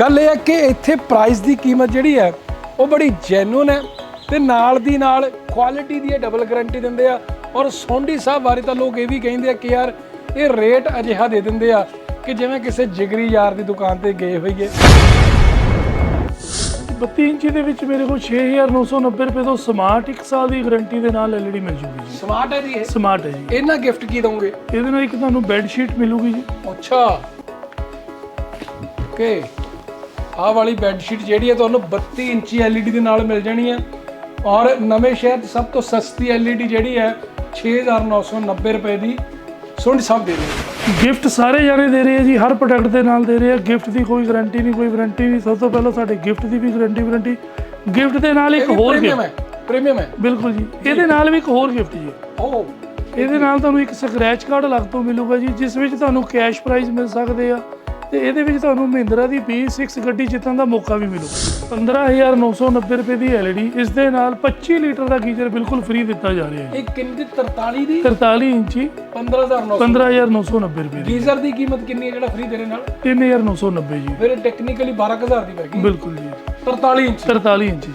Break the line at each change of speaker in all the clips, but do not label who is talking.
ਗੱਲ ਇਹ ਹੈ ਕਿ ਇੱਥੇ ਪ੍ਰਾਈਸ ਦੀ ਕੀਮਤ ਜਿਹੜੀ ਹੈ ਉਹ ਬੜੀ ਜੈਨੂਨ ਹੈ ਤੇ ਨਾਲ ਦੀ ਨਾਲ ਕੁਆਲਿਟੀ ਦੀ ਇਹ ਡਬਲ ਗਾਰੰਟੀ ਦਿੰਦੇ ਆ ਔਰ ਸੋਂਡੀ ਸਾਹਿਬ ਬਾਰੇ ਤਾਂ ਲੋਕ ਇਹ ਵੀ ਕਹਿੰਦੇ ਆ ਕਿ ਯਾਰ ਇਹ ਰੇਟ ਅਜਿਹਾ ਦੇ ਦਿੰਦੇ ਆ ਕਿ ਜਿਵੇਂ ਕਿਸੇ ਜਿਗਰੀ ਯਾਰ ਦੀ ਦੁਕਾਨ ਤੇ ਗਏ ਹੋਈਏ।
32 ਇੰਚੀ ਦੇ ਵਿੱਚ ਮੇਰੇ ਕੋਲ 6990 ਰੁਪਏ ਤੋਂ ਸਮਾਰਟ 1 ਸਾਲ ਦੀ ਗਾਰੰਟੀ ਦੇ ਨਾਲ ਐਲਈਡੀ ਮਿਲ ਜੂਗੀ ਜੀ।
ਸਮਾਰਟ ਹੈ ਜੀ ਇਹ?
ਸਮਾਰਟ ਹੈ ਜੀ।
ਇਹਨਾਂ ਗਿਫਟ ਕੀ ਦਵੋਗੇ?
ਇਹਦੇ ਨਾਲ ਇੱਕ ਤੁਹਾਨੂੰ ਬੈੱਡ ਸ਼ੀਟ ਮਿਲੂਗੀ ਜੀ।
ਅੱਛਾ। ਓਕੇ ਆਹ ਵਾਲੀ ਬੈੱਡ ਸ਼ੀਟ ਜਿਹੜੀ ਹੈ ਤੁਹਾਨੂੰ 32 ਇੰਚੀ LED ਦੇ ਨਾਲ ਮਿਲ ਜਾਣੀ ਹੈ। ਔਰ ਨਵੇਂ ਸ਼ਹਿਰ 'ਚ ਸਭ ਤੋਂ ਸਸਤੀ LED ਜਿਹੜੀ ਹੈ 6990 ਰੁਪਏ ਦੀ ਸੁਣ ਸਭ ਦੇ ਰਹੇ
ਗਿਫਟ ਸਾਰੇ ਜਾਣੇ ਦੇ ਰਹੇ ਆ ਜੀ ਹਰ ਪ੍ਰੋਡਕਟ ਦੇ ਨਾਲ ਦੇ ਰਹੇ ਆ। ਗਿਫਟ ਦੀ ਕੋਈ ਗਾਰੰਟੀ ਨਹੀਂ ਕੋਈ ਵਾਰੰਟੀ ਨਹੀਂ। ਸਭ ਤੋਂ ਪਹਿਲਾਂ ਸਾਡੇ ਗਿਫਟ ਦੀ ਵੀ ਗਾਰੰਟੀ ਵਾਰੰਟੀ ਗਿਫਟ ਦੇ ਨਾਲ ਇੱਕ ਹੋਰ
ਪ੍ਰੀਮੀਅਮ
ਗਿਫਟ
ਹੈ ਪ੍ਰੀਮੀਅਮ ਹੈ।
ਬਿਲਕੁਲ ਜੀ। ਇਹਦੇ ਨਾਲ ਵੀ ਇੱਕ ਹੋਰ ਗਿਫਟ ਜੀ
ਓ।
ਇਹਦੇ ਨਾਲ ਤੁਹਾਨੂੰ ਇੱਕ ਸਕ੍ਰੈਚ ਕਾਰਡ ਅਲੱਗ ਤੋਂ ਮਿਲੂਗਾ ਜੀ ਜਿਸ ਵਿੱਚ ਤੁਹਾਨੂੰ ਕੈਸ਼ ਪ੍ਰਾਈਜ਼ ਮਿਲ ਸਕਦੇ ਆ। ਤੇ ਇਹਦੇ ਵਿੱਚ ਤੁਹਾਨੂੰ ਮਹਿੰਦਰਾ ਦੀ B6 ਗੱਡੀ ਜਿੱਤਣ ਦਾ ਮੌਕਾ ਵੀ ਮਿਲੂਗਾ 15990 ਰੁਪਏ ਦੀ LED ਇਸ ਦੇ ਨਾਲ 25 ਲੀਟਰ ਦਾ ਗੀਜ਼ਰ ਬਿਲਕੁਲ ਫ੍ਰੀ ਦਿੱਤਾ ਜਾ ਰਿਹਾ ਹੈ।
ਇਹ ਕਿੰਨੀ ਦੀ 43 ਦੀ?
43 ਇੰਚੀ।
15900
15990 ਰੁਪਏ ਦੀ।
ਗੀਜ਼ਰ ਦੀ ਕੀਮਤ ਕਿੰਨੀ ਹੈ ਜਿਹੜਾ ਫ੍ਰੀ ਦੇ ਰਹੇ ਨਾਲ
3990 ਜੀ।
ਫਿਰ ਟੈਕਨੀਕਲੀ 12000 ਦੀ ਪੈ ਗਈ
ਬਿਲਕੁਲ ਜੀ।
43 ਇੰਚ।
43 ਇੰਚ ਜੀ।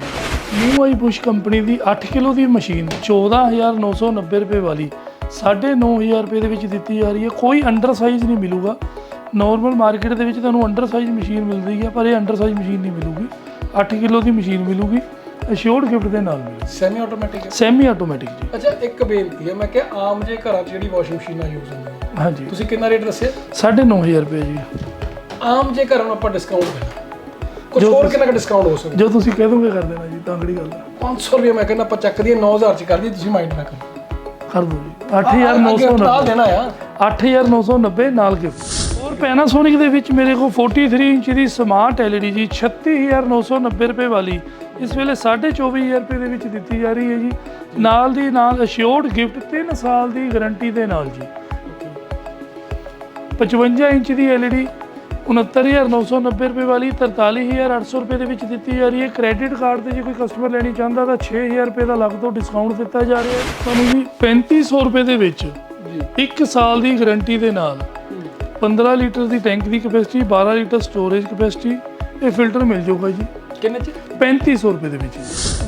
ਨਿਊ ਆਈ ਬੁਸ਼ ਕੰਪਨੀ ਦੀ 8 ਕਿਲੋ ਦੀ ਮਸ਼ੀਨ 14990 ਰੁਪਏ ਵਾਲੀ 9500 ਰੁਪਏ ਦੇ ਵਿੱਚ ਦਿੱਤੀ ਜਾ ਰਹੀ ਹੈ। ਕੋਈ ਅੰਡਰ ਸਾਈਜ਼ ਨਹੀਂ ਮਿਲੂਗਾ। ਨਾਰਮਲ ਮਾਰਕੀਟ ਦੇ ਵਿੱਚ ਤੁਹਾਨੂੰ ਅੰਡਰ ਸਾਈਜ਼ ਮਸ਼ੀਨ ਮਿਲਦੀ ਹੈ ਪਰ ਇਹ ਅੰਡਰ ਸਾਈਜ਼ ਮਸ਼ੀਨ ਨਹੀਂ ਮਿਲੂਗੀ। 8 ਕਿਲੋ ਦੀ ਮਸ਼ੀਨ ਮਿਲੂਗੀ ਅਸ਼ੋਰਡ ਗਿਫਟ ਦੇ ਨਾਲ ਮਿਲੂਗੀ।
ਸੈਮੀ ਆਟੋਮੈਟਿਕ ਹੈ।
ਸੈਮੀ ਆਟੋਮੈਟਿਕ ਜੀ।
ਅੱਛਾ ਇੱਕ ਬੇਨਤੀ ਹੈ ਮੈਂ ਕਿਹਾ ਆਮ ਜੇ ਘਰਾਂ 'ਚ ਜਿਹੜੀ ਵਾਸ਼ਿੰਗ ਮਸ਼ੀਨਾਂ ਯੂਜ਼ ਹੁੰਦੀਆਂ
ਹਾਂਜੀ।
ਤੁਸੀਂ ਕਿੰਨਾ ਰੇਟ ਦੱਸਿਆ?
9500 ਰੁਪਏ ਜੀ।
ਆਮ ਜੇ ਘਰਾਂ ਨੂੰ ਆਪਾਂ ਡਿਸਕਾਊਂਟ ਦੇਣਾ। ਕੁਝ ਹੋਰ ਕਿੰਨਾ ਕੁ ਡਿਸਕਾਊਂਟ ਹੋ ਸਕਦਾ?
ਜੋ ਤੁਸੀਂ ਕਹਿ ਦੋਗੇ ਕਰ ਦੇਣਾ ਜੀ ਤਾਂ ਅਗਲੀ ਗੱਲ ਹੈ।
500 ਰੁਪਏ ਮੈਂ ਕਹਿੰਦਾ ਆਪਾਂ ਚੱਕ ਦਈਏ 9000 ਚ ਕਰ ਦਈਏ ਤੁਸੀਂ ਮਾਈਂਡ ਨਾ ਕਰੋ।
ਕਰ ਦਿਓ ਜੀ। 8990
ਆ ਦੇਣਾ ਆ।
8990 ਨਾਲ ਗਿਫਟ ਪੈਨਾਸੋਨਿਕ ਦੇ ਵਿੱਚ ਮੇਰੇ ਕੋਲ 43 ਇੰਚ ਦੀ ਸਮਾਰਟ LED ਜੀ 36990 ਰੁਪਏ ਵਾਲੀ। ਇਸ ਵੇਲੇ 24000 ਰੁਪਏ ਦੇ ਵਿੱਚ ਦਿੱਤੀ ਜਾ ਰਹੀ ਹੈ ਜੀ। ਨਾਲ ਦੀ ਨਾਲ ਅਸ਼ਿਓਰਡ ਗਿਫਟ 3 ਸਾਲ ਦੀ ਗਾਰੰਟੀ ਦੇ ਨਾਲ ਜੀ। 55 ਇੰਚ ਦੀ LED 69990 ਰੁਪਏ ਵਾਲੀ 43800 ਰੁਪਏ ਦੇ ਵਿੱਚ ਦਿੱਤੀ ਜਾ ਰਹੀ ਹੈ। ਕ੍ਰੈਡਿਟ ਕਾਰਡ ਤੇ ਜੇ ਕੋਈ ਕਸਟਮਰ ਲੈਣੀ ਚਾਹੁੰਦਾ ਤਾਂ 6000 ਰੁਪਏ ਦਾ ਲੱਗ ਤੋਂ ਡਿਸਕਾਊਂਟ ਦਿੱਤਾ ਜਾ ਰਿਹਾ ਹੈ। ਤੁਹਾਨੂੰ ਜੀ 3500 ਰੁਪਏ ਦੇ ਵਿੱਚ
ਜੀ।
1 ਸਾਲ ਦੀ ਗਾਰੰਟੀ ਦੇ ਨਾਲ 15 ਲੀਟਰ ਦੀ ਟੈਂਕ ਦੀ ਕਪੈਸਿਟੀ 12 ਲੀਟਰ ਸਟੋਰੇਜ ਕਪੈਸਿਟੀ ਇਹ ਫਿਲਟਰ ਮਿਲ ਜਾਊਗਾ ਜੀ।
ਕਿੰਨੇ ਚ?
3500 ਰੁਪਏ ਦੇ ਵਿੱਚ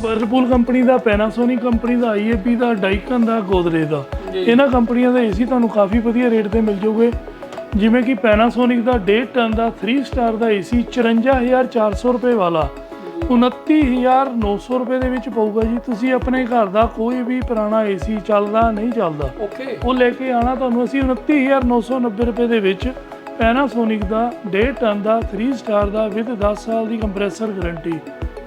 ਵਰਲਪੂਲ ਕੰਪਨੀ ਦਾ ਪੈਨਾਸੋਨਿਕ ਕੰਪਨੀ ਦਾ ਆਈਏਪੀ ਦਾ ਡਾਈਕਨ ਦਾ ਗੋਦਰੇਜ ਦਾ। ਇਹਨਾਂ ਕੰਪਨੀਆਂ ਦੇ ਏਸੀ ਤੁਹਾਨੂੰ ਕਾਫੀ ਵਧੀਆ ਰੇਟ ਤੇ ਮਿਲ ਜਾਊਗੇ। ਜਿਵੇਂ ਕਿ ਪੈਨਾਸੋਨਿਕ ਦਾ 1.5 ਟਨ ਦਾ 3 ਸਟਾਰ ਦਾ ਏਸੀ 54400 ਰੁਪਏ ਵਾਲਾ। 29900 ਰੁਪਏ ਦੇ ਵਿੱਚ ਪਊਗਾ ਜੀ। ਤੁਸੀਂ ਆਪਣੇ ਘਰ ਦਾ ਕੋਈ ਵੀ ਪੁਰਾਣਾ ਏਸੀ ਚੱਲਦਾ ਨਹੀਂ ਚੱਲਦਾ।
ਓਕੇ
ਉਹ ਲੈ ਕੇ ਆਣਾ ਤੁਹਾਨੂੰ ਅਸੀਂ 29990 ਰੁਪਏ ਦੇ ਵਿੱਚ ਪੈਨਾਸੋਨਿਕ ਦਾ 1.5 ਟਨ ਦਾ 3 ਸਟਾਰ ਦਾ ਵਿਦ 10 ਸਾਲ ਦੀ ਕੰਪਰੈਸਰ ਗਾਰੰਟੀ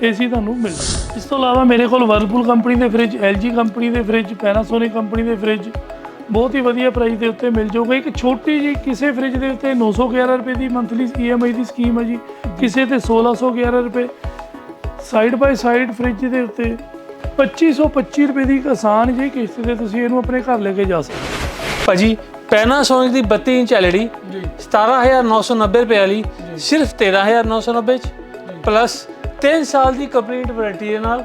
ਏਸੀ ਤੁਹਾਨੂੰ ਮਿਲਦਾ ਇਸ ਤੋਂ ਇਲਾਵਾ ਮੇਰੇ ਕੋਲ ਵਰਲਪੂਲ ਕੰਪਨੀ ਦੇ ਫ੍ਰਿਜ LG ਕੰਪਨੀ ਦੇ ਫ੍ਰਿਜ ਪੈਨਾਸੋਨਿਕ ਕੰਪਨੀ ਦੇ ਫ੍ਰਿਜ ਬਹੁਤ ਹੀ ਵਧੀਆ ਪ੍ਰਾਈਸ ਦੇ ਉੱਤੇ ਮਿਲ ਜਾਊਗਾ। ਇੱਕ ਛੋਟੀ ਜੀ ਕਿਸੇ ਫ੍ਰਿਜ ਦੇ ਉੱਤੇ 911 ਰੁਪਏ ਦੀ ਮੰਥਲੀ EMI ਦੀ ਸਕੀਮ ਹੈ ਜੀ। ਕਿਸੇ ਤੇ 1611 ਰੁਪਏ ਸਾਈਡ ਬਾਈ ਸਾਈਡ ਫ੍ਰਿਜ ਦੇ ਉੱਤੇ 2525 ਰੁਪਏ ਦੀ ਆਸਾਨ ਜਿਹੀ ਕਿਸ਼ਤ ਤੇ ਤੁਸੀਂ ਇਹਨੂੰ ਆਪਣੇ ਘਰ ਲੈ ਕੇ ਜਾ ਸਕਦੇ ਹੋ।
ਭਾਜੀ ਪੈਨਾਸੋਨਿਕ ਦੀ 32 ਇੰਚ
ਜੀ।
17990 ਰੁਪਏ ਵਾਲੀ ਸਿਰਫ 13990 ਚ ਪਲੱਸ 3 ਸਾਲ ਦੀ ਕੰਪਲੀਟ ਵਾਰੰਟੀ ਦੇ ਨਾਲ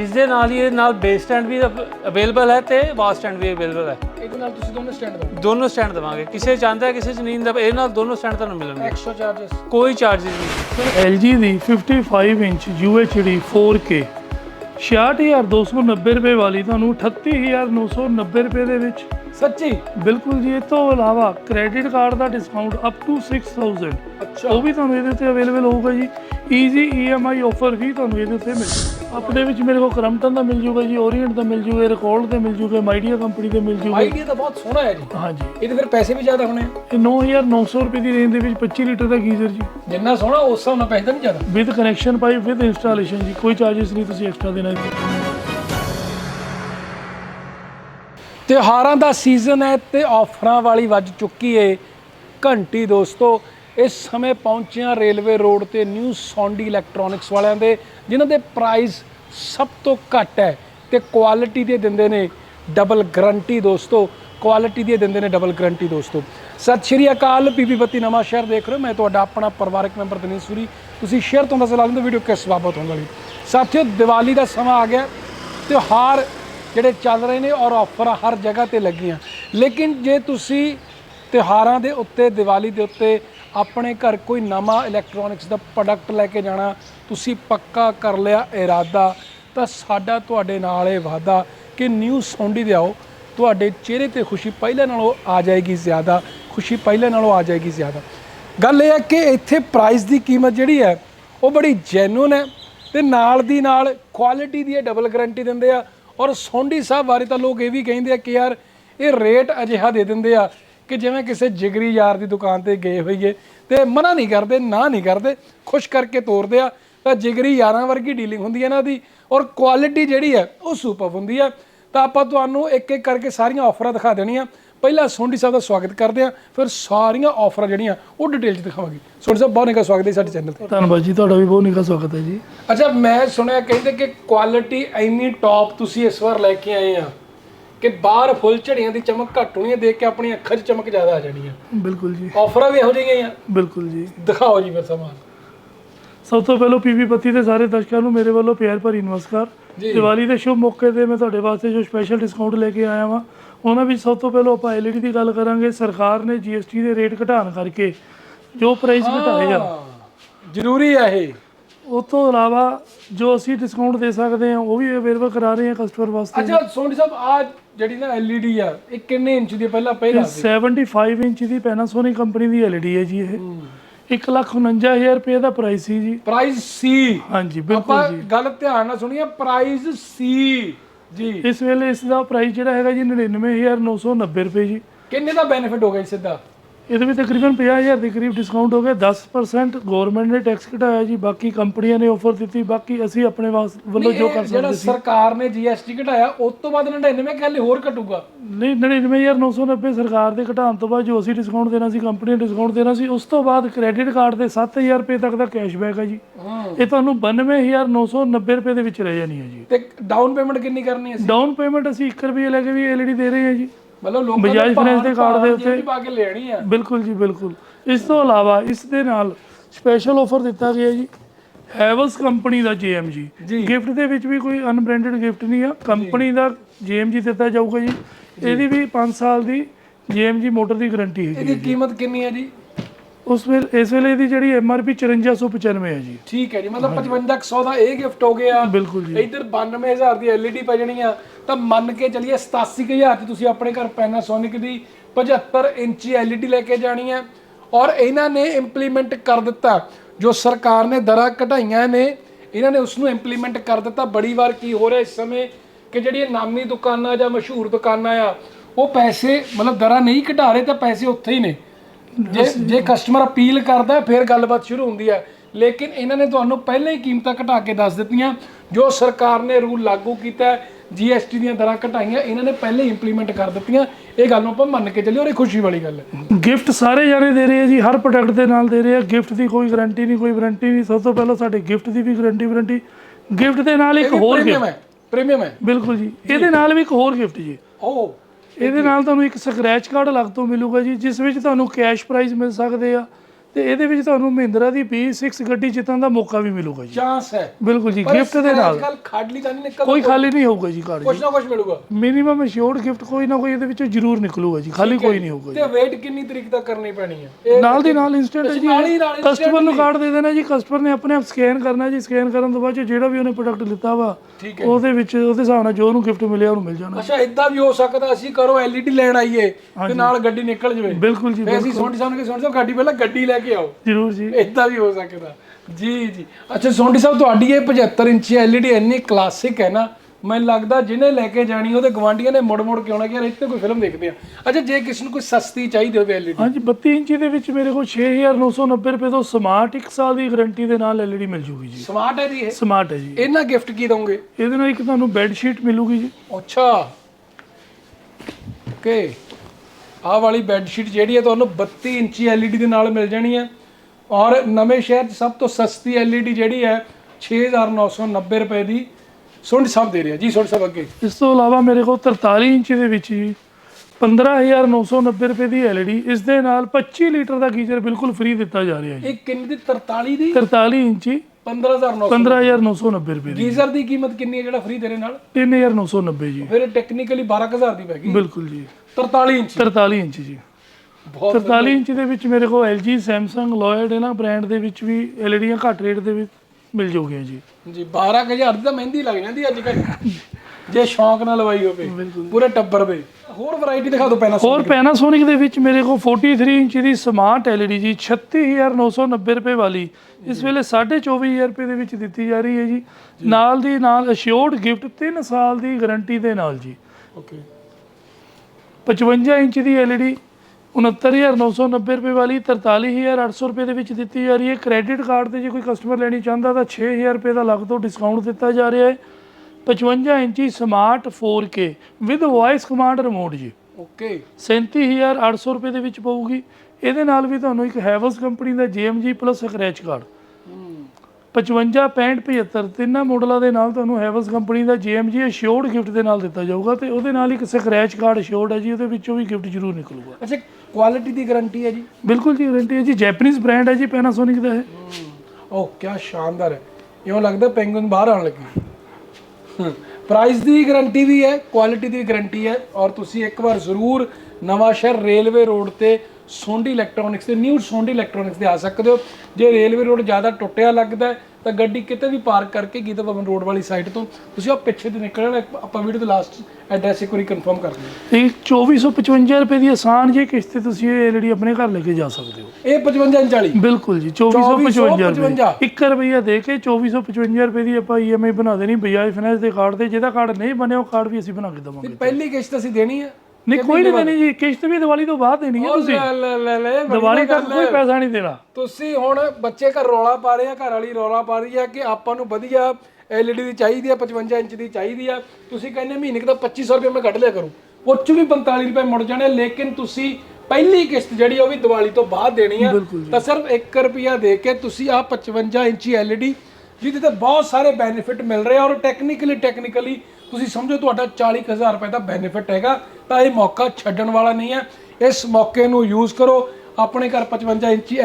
ਇਸ ਦੇ ਨਾਲ ਹੀ ਇਹਦੇ ਨਾਲ ਬੇਸ ਸਟੈਂਡ ਵੀ ਅਵੇਲੇਬਲ ਹੈ ਤੇ ਬਾਸ ਸਟੈਂਡ ਵੀ ਅਵੇਲੇਬਲ ਹੈ।
ਇਹਦੇ ਨਾਲ ਤੁਸੀਂ ਦੋਨੋਂ ਸਟੈਂਡ ਦੋ
ਦੋਨੋਂ ਸਟੈਂਡ ਦਵਾਂਗੇ। ਕਿਸੇ ਚਾਹੁੰਦਾ ਹੈ ਕਿਸੇ ਚ ਨਹੀਂ ਹੁੰਦਾ ਇਹਦੇ ਨਾਲ ਦੋਨੋਂ ਸਟੈਂਡ ਤੁਹਾਨੂੰ ਮਿਲਣਗੇ।
ਐਕਸਟਰਾ ਚਾਰजेस
ਕੋਈ ਚਾਰजेस ਨਹੀਂ।
LG ਦੀ 55 inch U H UHD 4K 66290 ਰੁਪਏ ਵਾਲੀ ਤੁਹਾਨੂੰ 38990 ਰੁਪਏ ਦੇ ਵਿੱਚ
ਸੱਚੀ?
ਬਿਲਕੁਲ ਜੀ ਇਹ ਤੋਂ ਇਲਾਵਾ ਕ੍ਰੈਡਿਟ ਕਾਰਡ ਦਾ ਡਿਸਕਾਊਂਟ ਅਪ ਟੂ 6000
ਅੱਛਾ।
ਉਹ ਵੀ ਤੁਹਾਨੂੰ ਇਹਦੇ ਉੱਤੇ ਅਵੇਲੇਬਲ ਹੋਊਗਾ ਜੀ। ਈਜ਼ੀ EMI ਆਫਰ ਵੀ ਤੁਹਾਨੂੰ ਇਹਦੇ ਉੱਤੇ ਮਿਲ ਆਪਣੇ ਵਿੱਚ ਮੇਰੇ ਕੋਲ ਕਰਮਟਨ ਦਾ ਮਿਲ ਜੂਗਾ ਜੀ ਓਰੀਐਂਟ ਦਾ ਮਿਲ ਜੂਗਾ ਰਿਕਾਰਡ ਤੇ ਮਿਲ ਜੂਗਾ ਮਾਈਡੀਆ ਕੰਪਨੀ ਦੇ ਮਿਲ ਜੂਗਾ
ਆਈਡੀਆ ਤਾਂ ਬਹੁਤ ਸੋਹਣਾ ਹੈ ਜੀ।
ਹਾਂਜੀ।
ਇਹਦੇ ਫਿਰ ਪੈਸੇ ਵੀ ਜ਼ਿਆਦਾ ਹੋਣੇ ਆ।
ਇਹ 9900 ਰੁਪਏ ਦੀ ਰੇਂਜ ਦੇ ਵਿੱਚ 25 ਲੀਟਰ ਦਾ ਗੀਜ਼ਰ ਜੀ।
ਜਿੰਨਾ ਸੋਹਣਾ ਉਸ ਹਿਸਾਬ ਨਾਲ ਪੈਸੇ ਤਾਂ ਨਹੀਂ ਜ਼ਿਆਦਾ।
With connection pipe with installation ਜੀ ਕੋਈ ਚਾਰजेस ਨਹੀਂ ਤੁਸੀਂ ਐਕਸਟਰਾ ਦੇਣਾ ਜੀ।
ਤਿਉਹਾਰਾਂ ਦਾ ਸੀਜ਼ਨ ਹੈ ਤੇ ਆਫਰਾਂ ਵਾਲੀ ਵੱਜ ਚੁੱਕੀ ਏ। ਘੰਟੀ ਦੋਸਤੋ, ਇਸ ਸਮੇਂ ਪਹੁੰਚਿਆ ਰੇਲਵੇ ਰੋਡ ਤੇ ਨਿਊ ਸੌਂਡੀ ਇਲੈਕਟ੍ਰੋਨਿਕਸ ਵਾਲਿਆਂ ਦੇ, ਜਿਨ੍ਹਾਂ ਦੇ ਪ੍ਰਾਈਸ ਸਭ ਤੋਂ ਘੱਟ ਹੈ ਤੇ ਕੁਆਲਿਟੀ ਦੇ ਦਿੰਦੇ ਨੇ ਡਬਲ ਗਰੰਟੀ ਦੋਸਤੋ। ਕੁਆਲਿਟੀ ਦੀ ਦਿੰਦੇ ਨੇ ਡਬਲ ਗਰੰਟੀ ਦੋਸਤੋ। ਸਤਿ ਸ਼੍ਰੀ ਅਕਾਲ ਪੀਪੀ ਬੱਤੀ ਨਵਾਂ ਸ਼ਹਿਰ ਦੇਖ ਰਹੇ ਹੋ। ਮੈਂ ਤੁਹਾਡਾ ਆਪਣਾ ਪਰਿਵਾਰਕ ਮੈਂਬਰ ਦਿਨੇਸ਼ ਸੂਰੀ। ਤੁਸੀਂ ਸ਼ੇਅਰ ਤੋਂ ਦੱਸ ਲਾ ਦਿੰਦੇ ਵੀਡੀਓ ਕਿਸ ਬਾਬਤ ਹੋਣ ਵਾਲੀ। ਸਾਥੀਓ, ਦੀਵਾਲੀ ਦਾ ਸਮਾਂ ਆ ਗਿਆ। ਤਿਉਹਾਰ ਜਿਹੜੇ ਚੱਲ ਰਹੇ ਨੇ ਔਰ ਆਫਰ ਹਰ ਜਗ੍ਹਾ ਤੇ ਲੱਗੀਆਂ। ਲੇਕਿਨ ਜੇ ਤੁਸੀਂ ਤਿਉਹਾਰਾਂ ਦੇ ਉੱਤੇ, ਦੀਵਾਲੀ ਦੇ ਉੱਤੇ ਆਪਣੇ ਘਰ ਕੋਈ ਨਵਾਂ ਇਲੈਕਟ੍ਰੋਨਿਕਸ ਦਾ ਪ੍ਰੋਡਕਟ ਲੈ ਕੇ ਜਾਣਾ, ਤੁਸੀਂ ਪੱਕਾ ਕਰ ਲਿਆ ਇਰਾਦਾ, ਤਾਂ ਸਾਡਾ ਤੁਹਾਡੇ ਨਾਲ ਇਹ ਵਾਅਦਾ ਕਿ ਨਿਊ ਸੌਂਡੀ ਦੇ ਆਓ। ਤੁਹਾਡੇ ਚਿਹਰੇ ਤੇ ਖੁਸ਼ੀ ਪਹਿਲਾਂ ਨਾਲੋਂ ਆ ਜਾਏਗੀ ਜ਼ਿਆਦਾ, ਖੁਸ਼ੀ ਪਹਿਲਾਂ ਨਾਲੋਂ ਆ ਜਾਏਗੀ ਜ਼ਿਆਦਾ। ਗੱਲ ਇਹ ਹੈ ਕਿ ਇੱਥੇ ਪ੍ਰਾਈਸ ਦੀ ਕੀਮਤ ਜਿਹੜੀ ਹੈ, ਉਹ ਬੜੀ ਜੈਨੂਨ ਹੈ ਤੇ ਨਾਲ ਦੀ ਨਾਲ ਕੁਆਲਿਟੀ ਦੀ ਇਹ ਡਬਲ ਗਾਰੰਟੀ ਦਿੰਦੇ ਆ। ਔਰ ਸੌਂਡੀ ਸਾਹਿਬ ਬਾਰੇ ਤਾਂ ਲੋਕ ਇਹ ਵੀ ਕਹਿੰਦੇ ਆ ਕਿ ਯਾਰ ਇਹ ਰੇਟ ਅਜਿਹਾ ਦੇ ਦਿੰਦੇ ਆ ਕਿ ਜਿਵੇਂ ਕਿਸੇ ਜਿਗਰੀ ਯਾਰ ਦੀ ਦੁਕਾਨ ਤੇ ਗਏ ਹੋਈਏ ਤੇ ਮਨਾ ਨਹੀਂ ਕਰਦੇ, ਨਾ ਨਹੀਂ ਕਰਦੇ, ਖੁਸ਼ ਕਰਕੇ ਤੋਰਦੇ ਆ, ਤਾਂ ਜਿਗਰੀ ਯਾਰਾਂ ਵਰਗੀ ਡੀਲਿੰਗ ਹੁੰਦੀ ਹੈ ਇਹਨਾਂ ਦੀ ਔਰ ਕੁਆਲਿਟੀ ਜਿਹੜੀ ਹੈ ਉਹ ਸੁਪਰ ਹੁੰਦੀ ਹੈ ਤਾਂ ਆਪਾਂ ਤੁਹਾਨੂੰ ਇੱਕ ਇੱਕ ਕਰਕੇ ਸਾਰੀਆਂ ਆਫਰਾਂ ਦਿਖਾ ਦੇਣੀਆਂ। ਪਹਿਲਾਂ ਸੋਂਡੀ ਸਾਹਿਬ ਦਾ ਸਵਾਗਤ ਕਰਦੇ ਆ ਫਿਰ ਸਾਰੀਆਂ ਆਫਰਾਂ ਜਿਹੜੀਆਂ ਉਹ ਡਿਟੇਲ ਚ ਦਿਖਾਵਾਂਗੇ। ਸੋਂਡੀ ਸਾਹਿਬ ਬਹੁਤ ਨਿੱਘਾ ਸਵਾਗਤ ਹੈ ਸਾਡੇ ਚੈਨਲ ਤੇ।
ਧੰਨਵਾਦ ਜੀ ਤੁਹਾਡਾ ਵੀ ਬਹੁਤ ਨਿੱਘਾ ਸਵਾਗਤ ਹੈ ਜੀ।
ਅੱਛਾ ਮੈਂ ਸੁਣਿਆ ਕਹਿੰਦੇ ਕਿ ਕੁਆਲਿਟੀ ਇੰਨੀ ਟੌਪ ਤੁਸੀਂ ਇਸ ਵਾਰ ਲੈ ਕੇ ਆਏ ਆ ਕਿ ਬਾਹਰ ਫੁੱਲ ਝੜੀਆਂ ਦੀ ਚਮਕ ਘੱਟ ਹੋਣੀ ਹੈ ਦੇਖ ਕੇ ਆਪਣੀ ਅੱਖਾਂ 'ਚ ਚਮਕ ਜ਼ਿਆਦਾ ਆ ਜਾਣੀ ਹੈ
ਬਿਲਕੁਲ ਜੀ।
ਆਫਰਾਂ ਵੀ ਇਹੋ ਜਿਹੀਆਂ ਆ।
ਬਿਲਕੁਲ ਜੀ।
ਦਿਖਾਓ ਜੀ ਫਿਰ ਸਮਾਨ
ਸਭ ਤੋਂ ਪਹਿਲਾਂ ਪੀਪੀ ਪੱਤੀ ਦੇ ਸਾਰੇ ਦਰਸ਼ਕਾਂ ਨੂੰ ਮੇਰੇ ਵੱਲੋਂ ਪਿਆਰ ਭਰੀ ਨਮਸਕਾਰ। ਦੀਵਾਲੀ ਦੇ ਸ਼ੁਭ ਮੌਕੇ ਤੇ ਮੈਂ ਤੁਹਾਡੇ ਵਾਸਤੇ ਜੋ ਸਪੈਸ਼ਲ ਡਿਸਕਾਊਂਟ ਲੈ ਕੇ ਆਇਆ ਵਾਂ ਉਹਨਾਂ ਵਿੱਚ ਸਭ ਤੋਂ ਪਹਿਲਾਂ ਆਪਾਂ ਐਲਈਡੀ ਦੀ ਗੱਲ ਕਰਾਂਗੇ। ਸਰਕਾਰ ਨੇ ਜੀਐਸਟੀ ਦੇ ਰੇਟ ਘਟਾਉਣ ਕਰਕੇ ਜੋ ਪ੍ਰਾਈਸ ਘਟਾਏ ਆ।
ਜ਼ਰੂਰੀ ਹੈ ਇਹ।
ਉਸ ਤੋਂ ਇਲਾਵਾ ਜੋ ਅਸੀਂ ਡਿਸਕਾਊਂਟ ਦੇ ਸਕਦੇ ਹਾਂ ਉਹ ਵੀ ਅਵੇਲੇਬਲ ਕਰਾ ਰਹੇ ਹਾਂ ਕਸਟਮਰ ਵਾਸਤੇ।
ਅੱਛਾ ਸੋਨੀ ਸਾਹਿਬ ਆ ਜਿਹੜੀ ਨਾ LED ਆ ਇਹ ਕਿੰਨੇ ਇੰਚ ਦੀ? ਪਹਿਲਾਂ ਪਹਿਲਾਂ
75 ਇੰਚ ਦੀ ਪੈਨਾਸੋਨਿਕ ਕੰਪਨੀ ਦੀ ਐਲਈਡੀ ਹੈ ਜੀ ਇਹ। 149000 ਰੁਪਏ ਦਾ ਪ੍ਰਾਈਸ ਸੀ ਜੀ।
ਪ੍ਰਾਈਸ ਸੀ
ਹਾਂਜੀ ਬਿਲਕੁਲ
ਆਪਾਂ ਗੱਲ ਧਿਆਨ ਨਾਲ ਸੁਣੀਏ ਪ੍ਰਾਈਸ ਸੀ ਜੀ।
ਇਸ ਵੇਲੇ ਇਸ ਦਾ ਪ੍ਰਾਈਸ ਜਿਹੜਾ ਹੈਗਾ ਜੀ 99990 ਰੁਪਏ ਜੀ।
ਕਿੰਨੇ ਦਾ ਬੈਨੀਫਿਟ ਹੋ ਗਿਆ ਜੀ ਸਿੱਧਾ?
ਇਹਦੇ ਵਿੱਚ ਤਕਰੀਬਨ 50000 ਦੇ ਕਰੀਬ ਡਿਸਕਾਊਂਟ ਹੋ ਗਿਆ। 10% ਗਵਰਨਮੈਂਟ ਨੇ ਟੈਕਸ ਘਟਾਇਆ ਜੀ। ਬਾਕੀ ਕੰਪਨੀਆਂ ਨੇ ਆਫਰ ਦਿੱਤੀ। ਬਾਕੀ ਅਸੀਂ ਆਪਣੇ ਵਾਸ ਵੱਲੋਂ ਜੋ ਕਰ
ਜਿਹੜਾ
ਸਕਦੇ ਸੀ।
ਸਰਕਾਰ ਨੇ GST ਘਟਾਇਆ ਉਸ ਤੋਂ ਬਾਅਦ 99 ਕਹਿੰਦੇ ਹੋਰ ਘਟੂਗਾ?
ਨਹੀਂ 99990 ਸਰਕਾਰ ਦੇ ਘਟਾਉਣ ਤੋਂ ਬਾਅਦ ਜੋ ਅਸੀਂ ਡਿਸਕਾਊਂਟ ਦੇਣਾ ਸੀ ਕੰਪਨੀ ਨੇ ਡਿਸਕਾਊਂਟ ਦੇਣਾ ਸੀ ਉਸ ਤੋਂ ਬਾਅਦ ਕ੍ਰੈਡਿਟ ਕਾਰਡ ਦੇ 7000 ਰੁਪਏ ਤੱਕ ਦਾ ਕੈਸ਼ਬੈਕ ਹੈ ਜੀ।
ਹਾਂ।
ਇਹ ਤੁਹਾਨੂੰ 92990 ਰੁਪਏ ਦੇ ਵਿੱਚ ਰਹਿ ਜਾਣੀ ਹੈ ਜੀ।
ਤੇ ਡਾਊਨ ਪੇਮੈਂਟ ਕਿੰਨੀ ਕਰਨੀ ਹੈ ਅਸੀਂ?
ਡਾਊਨ ਪੇਮੈਂਟ ਅਸੀਂ 1 ਰੁਪਏ ਲੈ ਕੇ ਵੀ ਐਲਈਡੀ ਦੇ ਰਹੇ ਹਾਂ ਜੀ।
ਮਤਲਬ ਲੋਕਾਂ
ਬਜਾਜ finance ਦੇ ਕਾਰਡ ਦੇ ਉੱਤੇ-
ਪਾ ਕੇ ਲੈਣੀ ਆ।
ਬਿਲਕੁਲ ਜੀ ਬਿਲਕੁਲ। ਇਸ ਤੋਂ ਇਲਾਵਾ ਇਸ ਦੇ ਨਾਲ ਸਪੈਸ਼ਲ ਆਫਰ ਦਿੱਤਾ ਗਿਆ ਜੀ ਹੈਵਲਸ ਕੰਪਨੀ ਦਾ JMG
ਜੀ।
ਗਿਫਟ ਦੇ ਵਿੱਚ ਵੀ ਕੋਈ ਅਨਬ੍ਰਾਂਡਡ ਗਿਫਟ ਨਹੀਂ ਆ। ਕੰਪਨੀ ਦਾ JMG ਦਿੱਤਾ ਜਾਊਗਾ ਜੀ। ਇਹਦੀ ਵੀ 5 ਸਾਲ ਦੀ JMG ਮੋਟਰ ਦੀ ਗਾਰੰਟੀ ਹੈ
ਇਹਦੀ ਕੀਮਤ ਕਿੰਨੀ ਹੈ ਜੀ?
ਉਸ ਵੇਲੇ ਇਸ ਵੇਲੇ ਇਹਦੀ ਜਿਹੜੀ MRP 5495 ਹੈ ਜੀ।
ਠੀਕ ਹੈ ਜੀ ਮਤਲਬ 5500 ਦਾ ਇਹ ਗਿਫਟ ਹੋ ਗਿਆ।
ਬਿਲਕੁਲ ਜੀ।
ਇਧਰ 92000 ਦੀ LED ਪੈ ਜਾਣੀ ਆ। ਤਾਂ ਮੰਨ ਕੇ ਚੱਲੀਏ 87000 ਦੀ ਤੁਸੀਂ ਆਪਣੇ ਘਰ Panasonic ਦੀ 75 ਇੰਚੀ LED ਲੈ ਕੇ ਜਾਣੀ ਹੈ। ਔਰ ਇਹਨਾਂ ਨੇ ਇੰਪਲੀਮੈਂਟ ਕਰ ਦਿੱਤਾ। ਜੋ ਸਰਕਾਰ ਨੇ ਦਰਾਂ ਘਟਾਈਆਂ ਨੇ ਇਹਨਾਂ ਨੇ ਉਸ ਨੂੰ ਇੰਪਲੀਮੈਂਟ ਕਰ ਦਿੱਤਾ। ਬੜੀ ਵਾਰ ਕੀ ਹੋ ਰਿਹਾ ਇਸ ਸਮੇਂ ਕਿ ਜਿਹੜੀਆਂ ਨਾਮੀ ਦੁਕਾਨਾਂ ਜਾਂ ਮਸ਼ਹੂਰ ਦੁਕਾਨਾਂ ਆ ਉਹ ਪੈਸੇ ਮਤਲਬ ਦਰਾਂ ਨਹੀਂ ਘਟਾ ਰਹੇ ਤਾਂ ਪੈਸੇ ਉੱਥੇ ਹੀ ਨੇ। ਜੇ ਜੇ ਕਸਟਮਰ ਅਪੀਲ ਕਰਦਾ ਫਿਰ ਗੱਲਬਾਤ ਸ਼ੁਰੂ ਹੁੰਦੀ ਹੈ। ਲੇਕਿਨ ਇਹਨਾਂ ਨੇ ਤੁਹਾਨੂੰ ਪਹਿਲਾਂ ਹੀ ਕੀਮਤਾਂ ਘਟਾ ਕੇ ਦੱਸ ਦਿੱਤੀਆਂ ਜੋ ਸਰਕਾਰ ਨੇ ਰੂਲ ਲਾਗੂ ਕੀਤਾ ਜੀਐਸਟੀ ਦੀਆਂ ਦਰਾਂ ਘਟਾਈਆਂ ਇਹਨਾਂ ਨੇ ਪਹਿਲਾਂ ਹੀ ਇੰਪਲੀਮੈਂਟ ਕਰ ਦਿੱਤੀਆਂ। ਇਹ ਗੱਲ ਨੂੰ ਆਪਾਂ ਮੰਨ ਕੇ ਚੱਲੀਏ ਔਰ ਇਹ ਖੁਸ਼ੀ ਵਾਲੀ ਗੱਲ ਹੈ।
ਗਿਫਟ ਸਾਰੇ ਜਾਣੇ ਦੇ ਰਹੇ ਆ ਜੀ ਹਰ ਪ੍ਰੋਡਕਟ ਦੇ ਨਾਲ ਦੇ ਰਹੇ ਆ। ਗਿਫਟ ਦੀ ਕੋਈ ਗਾਰੰਟੀ ਨਹੀਂ ਕੋਈ ਵਾਰੰਟੀ ਨਹੀਂ। ਸਭ ਤੋਂ ਪਹਿਲਾਂ ਸਾਡੇ ਗਿਫਟ ਦੀ ਵੀ ਗਾਰੰਟੀ ਵਾਰੰਟੀ ਗਿਫਟ ਦੇ ਨਾਲ ਇੱਕ ਹੋਰ
ਪ੍ਰੀਮੀਅਮ ਹੈ ਪ੍ਰੀਮੀਅਮ ਹੈ।
ਬਿਲਕੁਲ ਜੀ। ਇਹਦੇ ਨਾਲ ਵੀ ਇੱਕ ਹੋਰ ਗਿਫਟ ਜੀ।
ਓ।
ਇਹਦੇ ਨਾਲ ਤੁਹਾਨੂੰ ਇੱਕ ਸਕ੍ਰੈਚ ਕਾਰਡ ਅਲੱਗ ਤੋਂ ਮਿਲੂਗਾ ਜੀ ਜਿਸ ਵਿੱਚ ਤੁਹਾਨੂੰ ਕੈਸ਼ ਪ੍ਰਾਈਜ਼ ਮਿਲ ਸਕਦੇ ਆ। ਤੇ ਇਹਦੇ ਵਿੱਚ ਤੁਹਾਨੂੰ ਮਹਿੰਦਰਾ ਦੀ B6 ਗੱਡੀ ਜਿੱਤਣ ਦਾ ਮੌਕਾ ਵੀ ਮਿਲੂਗਾ ਜੀ।
ਚਾਂਸ ਹੈ।
ਬਿਲਕੁਲ ਜੀ ਗਿਫਟ ਦੇ ਨਾਲ।
ਅੱਜਕੱਲ ਖਾਡਲੀ ਤਾਂ ਨਹੀਂ ਨਿਕਲ
ਕੋਈ ਖਾਲੀ ਨਹੀਂ ਹੋਊਗਾ ਜੀ ਕਾਰਡ
ਕੁਝ ਨਾ ਕੁਝ ਮਿਲੂਗਾ।
ਮਿਨੀਮਮ ਅਸ਼ੋਰਡ ਗਿਫਟ ਕੋਈ ਨਾ ਕੋਈ ਇਹਦੇ ਵਿੱਚੋਂ ਜ਼ਰੂਰ ਨਿਕਲੂਗਾ ਜੀ। ਖਾਲੀ ਕੋਈ ਨਹੀਂ ਹੋਊਗਾ
ਤੇ ਵੇਟ ਕਿੰਨੀ ਤਰੀਕ ਤੱਕ ਕਰਨੀ ਪੈਣੀ ਹੈ?
ਨਾਲ ਦੀ ਨਾਲ ਇਨਸਟੈਂਟ ਜੀ। ਕਸਟਮਰ ਨੂੰ ਕਾਰਡ ਦੇ ਦੇਣਾ ਜੀ। ਕਸਟਮਰ ਨੇ ਆਪਣੇ ਆਪ ਸਕੈਨ ਕਰਨਾ ਜੀ। ਸਕੈਨ ਕਰਨ ਤੋਂ ਬਾਅਦ ਜਿਹੜਾ ਵੀ ਉਹਨੇ ਪ੍ਰੋਡਕਟ ਲਿੱਤਾ ਵਾ ਉਹਦੇ ਵਿੱਚ ਉਹਦੇ ਹਿਸਾਬ ਨਾਲ ਜੋ ਉਹਨੂੰ ਗਿਫਟ ਮਿਲਿਆ ਉਹਨੂੰ ਮਿਲ ਜਾਣਾ
ਅੱਛਾ ਇਦਾਂ ਵੀ ਹੋ ਸਕਦਾ ਅਸੀਂ ਕਰੋ LED ਲੈਣ ਆਈਏ ਤੇ ਨਾਲ ਗੱਡੀ ਨਿਕਲ ਜਵੇ।
ਬਿਲਕੁਲ ਜੀ
ਅਸੀਂ ਸੋਂਡੀ ਸਾਹਿਬ ਨੂੰ ਕਿ ਸਾਹਿਬ ਗੱਡੀ ਪਹਿਲਾਂ ਗੱਡੀ ਲੈ ਕੇ ਆਓ।
ਜ਼ਰੂਰ ਜੀ।
ਇਦਾਂ ਵੀ ਹੋ ਸਕਦਾ। ਜੀ ਜੀ। ਅੱਛਾ ਸੋਂਡੀ ਸਾਹਿਬ ਤੁਹਾਡੀ ਇਹ 75 ਇੰਚੀ LED ਇੰਨੀ ਕਲਾਸਿਕ ਹੈ ਨਾ ਮੈਨੂੰ ਲੱਗਦਾ ਜਿਹਨੇ ਲੈ ਕੇ ਜਾਣੀ ਉਹਦੇ ਗਵਾਂਢੀਆਂ ਨੇ ਮੁੜ ਮੁੜ ਕੇ ਆਉਣਾ ਕਿ ਯਾਰ ਇੱਥੇ ਕੋਈ ਫਿਲਮ ਦੇਖਦੇ ਆ ਅੱਛਾ ਜੇ ਕਿਸੇ ਨੂੰ ਕੋਈ ਸਸਤੀ ਚਾਹੀਦੀ ਹੋਵੇ LED
ਹਾਂਜੀ 32 ਇੰਚੀ ਦੇ ਵਿੱਚ ਮੇਰੇ ਕੋਲ 6990 ਰੁਪਏ ਤੋਂ ਸਮਾਰਟ 1 ਸਾਲ ਦੀ ਗਾਰੰਟੀ ਦੇ ਨਾਲ LED ਮਿਲ ਜੂਗੀ ਜੀ।
ਸਮਾਰਟ ਹੈ ਜੀ ਇਹ?
ਸਮਾਰਟ ਹੈ ਜੀ।
ਇਹਨਾਂ ਗਿਫਟ ਕੀ ਦੋਗੇ?
ਇਹਦੇ ਨਾਲ ਇੱਕ ਤੁਹਾਨੂੰ ਬੈੱਡ ਸ਼ੀਟ ਮਿਲੂਗੀ ਜੀ।
ਅੱਛਾ। ਓਕੇ ਆਹ ਵਾਲੀ ਬੈੱਡ ਸ਼ੀਟ ਜਿਹੜੀ ਹੈ ਤੁਹਾਨੂੰ 32 ਇੰਚੀ LED ਦੇ ਨਾਲ ਮਿਲ ਜਾਣੀ ਹੈ। ਔਰ ਨਵੇਂ ਸ਼ਹਿਰ 'ਚ ਸਭ ਤੋਂ ਸਸਤੀ LED ਜਿਹੜੀ ਹੈ 6990 ਰੁਪਏ ਦੀ ਸੁੰਡ ਸਭ ਦੇ ਰਿਹਾ। ਜੀ ਸੁੰਡ ਸਭ ਅੱਗੇ।
ਇਸ ਤੋਂ ਇਲਾਵਾ ਮੇਰੇ ਕੋਲ 43 ਇੰਚ ਦੇ ਵਿੱਚ ਜੀ 15990 ਰੁਪਏ ਦੀ LED ਇਸ ਦੇ ਨਾਲ 25 ਲੀਟਰ ਦਾ ਗੀਜ਼ਰ ਬਿਲਕੁਲ ਫ੍ਰੀ ਦਿੱਤਾ ਜਾ ਰਿਹਾ ਜੀ।
ਇਹ ਕਿੰਨੀ ਦੀ? 43 ਦੀ?
43 ਇੰਚੀ।
15900
15990 ਰੁਪਏ ਦੀ।
ਗੀਜ਼ਰ ਦੀ ਕੀਮਤ ਕਿੰਨੀ ਹੈ ਜਿਹੜਾ ਫ੍ਰੀ ਤੇਰੇ ਨਾਲ?
3990 ਜੀ।
ਫਿਰ ਟੈਕਨੀਕਲੀ 12000 ਦੀ ਪੈ ਗਈ।
ਬਿਲਕੁਲ ਜੀ।
43 ਇੰਚ।
43 ਇੰਚ ਜੀ।
ਬਹੁਤ
43 ਇੰਚ ਦੇ ਵਿੱਚ ਮੇਰੇ ਕੋਲ LG Samsung Lloyd ਇਹਨਾਂ ਬ੍ਰਾਂਡ ਦੇ ਵਿੱਚ ਵੀ ਐਲਈਡੀਆਂ ਘੱਟ ਰੇਟ ਦੇ ਵਿੱਚ ਮਿਲ ਜਾਊਗੀਆਂ ਜੀ।
ਜੀ 12000 ਦੀ ਤਾਂ ਮਹਿੰਦੀ ਲੱਗ ਜਾਂਦੀ ਅੱਜ ਕੱਲ ਜੇ ਸ਼ੌਂਕ ਨਾਲ ਲਵਾਈ ਹੋਵੇ ਪੂਰੇ ਟੱਬਰ ਦੇ। ਹੋਰ ਵੈਰਾਈਟੀ ਦਿਖਾ ਦਿਓ ਪਹਿਲਾਂ
ਹੋਰ Panasonic ਦੇ ਵਿੱਚ ਮੇਰੇ ਕੋਲ 43 ਇੰਚ ਦੀ ਸਮਾਰਟ LED ਜੀ 36990 ਰੁਪਏ ਵਾਲੀ। ਇਸ ਵੇਲੇ 24500 ਰੁਪਏ ਦੇ ਵਿੱਚ ਦਿੱਤੀ ਜਾ ਰਹੀ ਹੈ ਜੀ। ਨਾਲ ਦੀ ਨਾਲ ਅਸ਼ਿਓਰਡ ਗਿਫਟ 3 ਸਾਲ ਦੀ ਗਾਰੰਟੀ ਦੇ ਨਾਲ ਜੀ।
ਓਕੇ
55 ਇੰਚ ਦੀ LED 69990 ਰੁਪਏ ਵਾਲੀ 43800 ਰੁਪਏ ਦੇ ਵਿੱਚ ਦਿੱਤੀ ਜਾ ਰਹੀ ਹੈ। ਕ੍ਰੈਡਿਟ ਕਾਰਡ ਤੇ ਜੇ ਕੋਈ ਕਸਟਮਰ ਲੈਣੀ ਚਾਹੁੰਦਾ ਤਾਂ 6000 ਰੁਪਏ ਦਾ ਲੱਗ ਤੋਂ ਡਿਸਕਾਊਂਟ ਦਿੱਤਾ ਜਾ ਰਿਹਾ ਹੈ। 55 ਇੰਚੀ smart 4K with voice command remote ਜੀ।
ਓਕੇ।
37800 ਰੁਪਏ ਦੇ ਵਿੱਚ ਪਊਗੀ। ਇਹਦੇ ਨਾਲ ਵੀ ਤੁਹਾਨੂੰ ਇੱਕ ਹੈਵਲਸ ਕੰਪਨੀ ਦਾ JMG ਪਲੱਸ ਸਕ੍ਰੈਚ ਕਾਰਡ 55 65 75 ਤਿੰਨਾਂ ਮਾਡਲਾਂ ਦੇ ਨਾਲ ਤੁਹਾਨੂੰ ਹੈਵਲਸ ਕੰਪਨੀ ਦਾ JMG ਅਸ਼ਿਓਰਡ ਗਿਫਟ ਦੇ ਨਾਲ ਦਿੱਤਾ ਜਾਊਗਾ ਤੇ ਉਹਦੇ ਨਾਲ ਇੱਕ ਸਕ੍ਰੈਚ ਕਾਰਡ ਅਸ਼ਿਓਰਡ ਹੈ ਜੀ ਉਹਦੇ ਵਿੱਚੋਂ ਵੀ ਗਿਫਟ ਜ਼ਰੂਰ ਨਿਕਲੂਗਾ।
ਅੱਛਾ ਕੁਆਲਿਟੀ ਦੀ ਗਾਰੰਟੀ ਹੈ ਜੀ?
ਬਿਲਕੁਲ ਜੀ ਗਾਰੰਟੀ ਹੈ ਜੀ। ਜੈਪਨੀਜ਼ ਬ੍ਰਾਂਡ ਹੈ ਜੀ ਪੈਨਾਸੋਨਿਕ ਦਾ ਹੈ।
ਓਹ ਕੀ ਸ਼ਾਨਦਾਰ ਹੈ। ਇਉਂ ਲੱਗਦਾ ਪੈਂਗੁਇਨ ਬਾਹਰ ਆਉਣ ਲੱਗੀ। ਪ੍ਰਾਈਸ ਦੀ ਗਾਰੰਟੀ ਵੀ ਹੈ ਕੁਆਲਿਟੀ ਦੀ ਗਾਰੰਟੀ ਹੈ ਔਰ ਤੁਸੀਂ ਇੱਕ ਵਾਰ ਜ਼ਰੂਰ ਨਵਾਂ ਸ਼ਹਿਰ ਰੇਲਵੇ ਰੋਡ ਤੇ ਸੋਂਡੀ ਇਲੈਕਟ੍ਰੋਨਿਕਸ ਤੇ ਨਿਊ ਸੋਂਡੀ ਇਲੈਕਟ੍ਰੋਨਿਕਸ ਤੇ ਆ ਸਕਦੇ ਹੋ। ਜੇ ਰੇਲਵੇ ਰੋਡ ਜ਼ਿਆਦਾ ਟੁੱਟਿਆ ਲੱਗਦਾ ਤਾਂ ਗੱਡੀ ਕਿਤੇ ਵੀ ਪਾਰਕ ਕਰਕੇ ਗੀਤਾ ਭਵਨ ਰੋਡ ਵਾਲੀ ਸਾਈਡ ਤੋਂ ਤੁਸੀਂ ਉਹ ਪਿੱਛੇ ਦੀ ਨਿਕਲਣਾ ਆਪਾਂ ਵੀਡੀਓ ਦੇ ਲਾਸਟ ਐਡਰੈਸ ਇੱਕ ਵਾਰੀ ਕਨਫਰਮ ਕਰ ਦਿਓ।
ਇਹ 2455 ਰੁਪਏ ਦੀ ਆਸਾਨ ਜੇ ਕਿਸ਼ਤ ਤੁਸੀਂ ਇਹ ਜਿਹੜੀ ਆਪਣੇ ਘਰ ਲੈ ਕੇ ਜਾ ਸਕਦੇ ਹੋ।
ਇਹ 55 ਇੰਚ ਵਾਲੀ?
ਬਿਲਕੁਲ ਜੀ 2455
2455
ਰੁਪਏ। 1 ਰੁਪਈਆ ਦੇ ਕੇ 2455 ਰੁਪਏ ਦੀ ਆਪਾਂ EMI ਬਣਾ ਦੇਣੀ ਬਜਾਜ ਫਾਈਨੈਂਸ ਦੇ ਕਾਰਡ ਤੇ ਜਿਹਦਾ ਕਾਰਡ ਨਹੀਂ ਬਣਿਆ ਉਹ ਕਾਰਡ ਵੀ ਅਸੀਂ ਬਣਾ ਕੇ ਦੇਵਾਂਗੇ।
ਪਹਿਲੀ ਕਿਸ਼ਤ ਅਸੀਂ ਦੇਣੀ ਹੈ।
ਨਹੀਂ ਕੋਈ ਨਹੀਂ ਦੇਣੀ ਜੀ ਕਿਸ਼ਤ ਵੀ ਦੀਵਾਲੀ ਤੋਂ ਬਾਅਦ ਦੇਣੀ ਹੈ ਤੁਸੀਂ।
ਲੈ ਲੈ ਲੈ ਲੈ ਬੜੀ
ਦੀਵਾਲੀ
ਗੱਲ
ਤੱਕ ਕੋਈ ਪੈਸਾ ਨਹੀਂ ਦੇਣਾ।
ਤੁਸੀਂ ਹੁਣ ਬੱਚੇ ਘਰ ਰੌਲਾ ਪਾ ਰਹੇ ਆ ਘਰ ਵਾਲੀ ਰੌਲਾ ਪਾ ਰਹੀ ਆ ਕਿ ਆਪਾਂ ਨੂੰ ਵਧੀਆ LED ਦੀ ਚਾਹੀਦੀ ਆ 55 ਇੰਚ ਦੀ ਚਾਹੀਦੀ ਆ। ਤੁਸੀਂ ਕਹਿੰਦੇ ਮਹੀਨੇ ਕੁ ਦਾ 2500 ਰੁਪਏ ਮੈਂ ਕੱਢ ਲਿਆ ਕਰੂੰ। ਉਹ 'ਚ ਵੀ 45 ਰੁਪਏ ਮੁੜ ਜਾਣੇ ਲੇਕਿਨ ਤੁਸੀਂ ਪਹਿਲੀ ਕਿਸ਼ਤ ਜਿਹੜੀ ਆ ਉਹ ਵੀ ਦੀਵਾਲੀ ਤੋਂ ਬਾਅਦ ਦੇਣੀ ਆ। ਤਾਂ ਸਿਰਫ 1 ਰੁਪਿਆ ਦੇ ਕੇ ਤੁਸੀਂ ਆ 55 ਇੰਚੀ LED ਜਿਹਦੇ ਤੇ ਬਹੁਤ ਸਾਰੇ ਬੈਨੀਫਿਟ ਮਿਲ ਰਹੇ ਆ ਔਰ ਟੈਕਨੀਕਲੀ ਟੈਕਨੀਕਲੀ ਤੁਸੀਂ ਸਮਝੋ ਤੁਹਾਡਾ 40000 ਰੁਪਏ ਦਾ ਬੈਨੀਫਿਟ ਹੈਗਾ, ਤਾਂ ਇਹ ਮੌਕਾ ਛੱਡਣ ਵਾਲਾ ਨਹੀਂ ਹੈ। ਇਸ ਮੌਕੇ ਨੂੰ ਯੂਜ਼ ਕਰੋ। ਆਪਣੇ ਘਰ 55 ਇੰਚੀ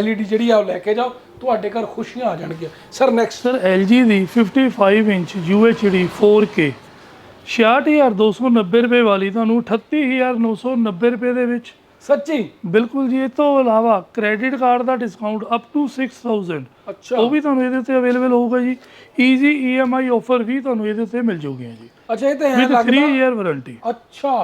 LED ਜਿਹੜੀ ਆ ਉਹ ਲੈ ਕੇ ਜਾਓ। ਤੁਹਾਡੇ ਘਰ ਖੁਸ਼ੀਆਂ ਆ ਜਾਣਗੀਆਂ। ਸਰ ਨੈਕਸਟ
ਸਰ LG ਦੀ 55 ਇੰਚ UHD 4K 66290 ਰੁਪਏ ਵਾਲੀ ਤੁਹਾਨੂੰ 38990 ਰੁਪਏ ਦੇ ਵਿੱਚ
ਸੱਚੀ?
ਬਿਲਕੁਲ ਜੀ ਇਹ ਤੋਂ ਇਲਾਵਾ ਕ੍ਰੈਡਿਟ ਕਾਰਡ ਦਾ ਡਿਸਕਾਊਂਟ ਅਪ ਟੂ 6000
ਅੱਛਾ।
ਉਹ ਵੀ ਤੁਹਾਨੂੰ ਇਹਦੇ ਉੱਤੇ ਅਵੇਲੇਬਲ ਹੋਊਗਾ ਜੀ। ਈਜ਼ੀ EMI ਆਫਰ ਵੀ ਤੁਹਾਨੂੰ ਇਹਦੇ ਉੱਤੇ ਮਿਲ ਜਾਊਗੀਆਂ ਜੀ।
ਅੱਛਾ ਇਹ ਤਾਂ ਹੈ
ਵਿਦ
ਲੱਗਦਾ।
3 ਇਅਰ ਵਾਰੰਟੀ
ਅੱਛਾ।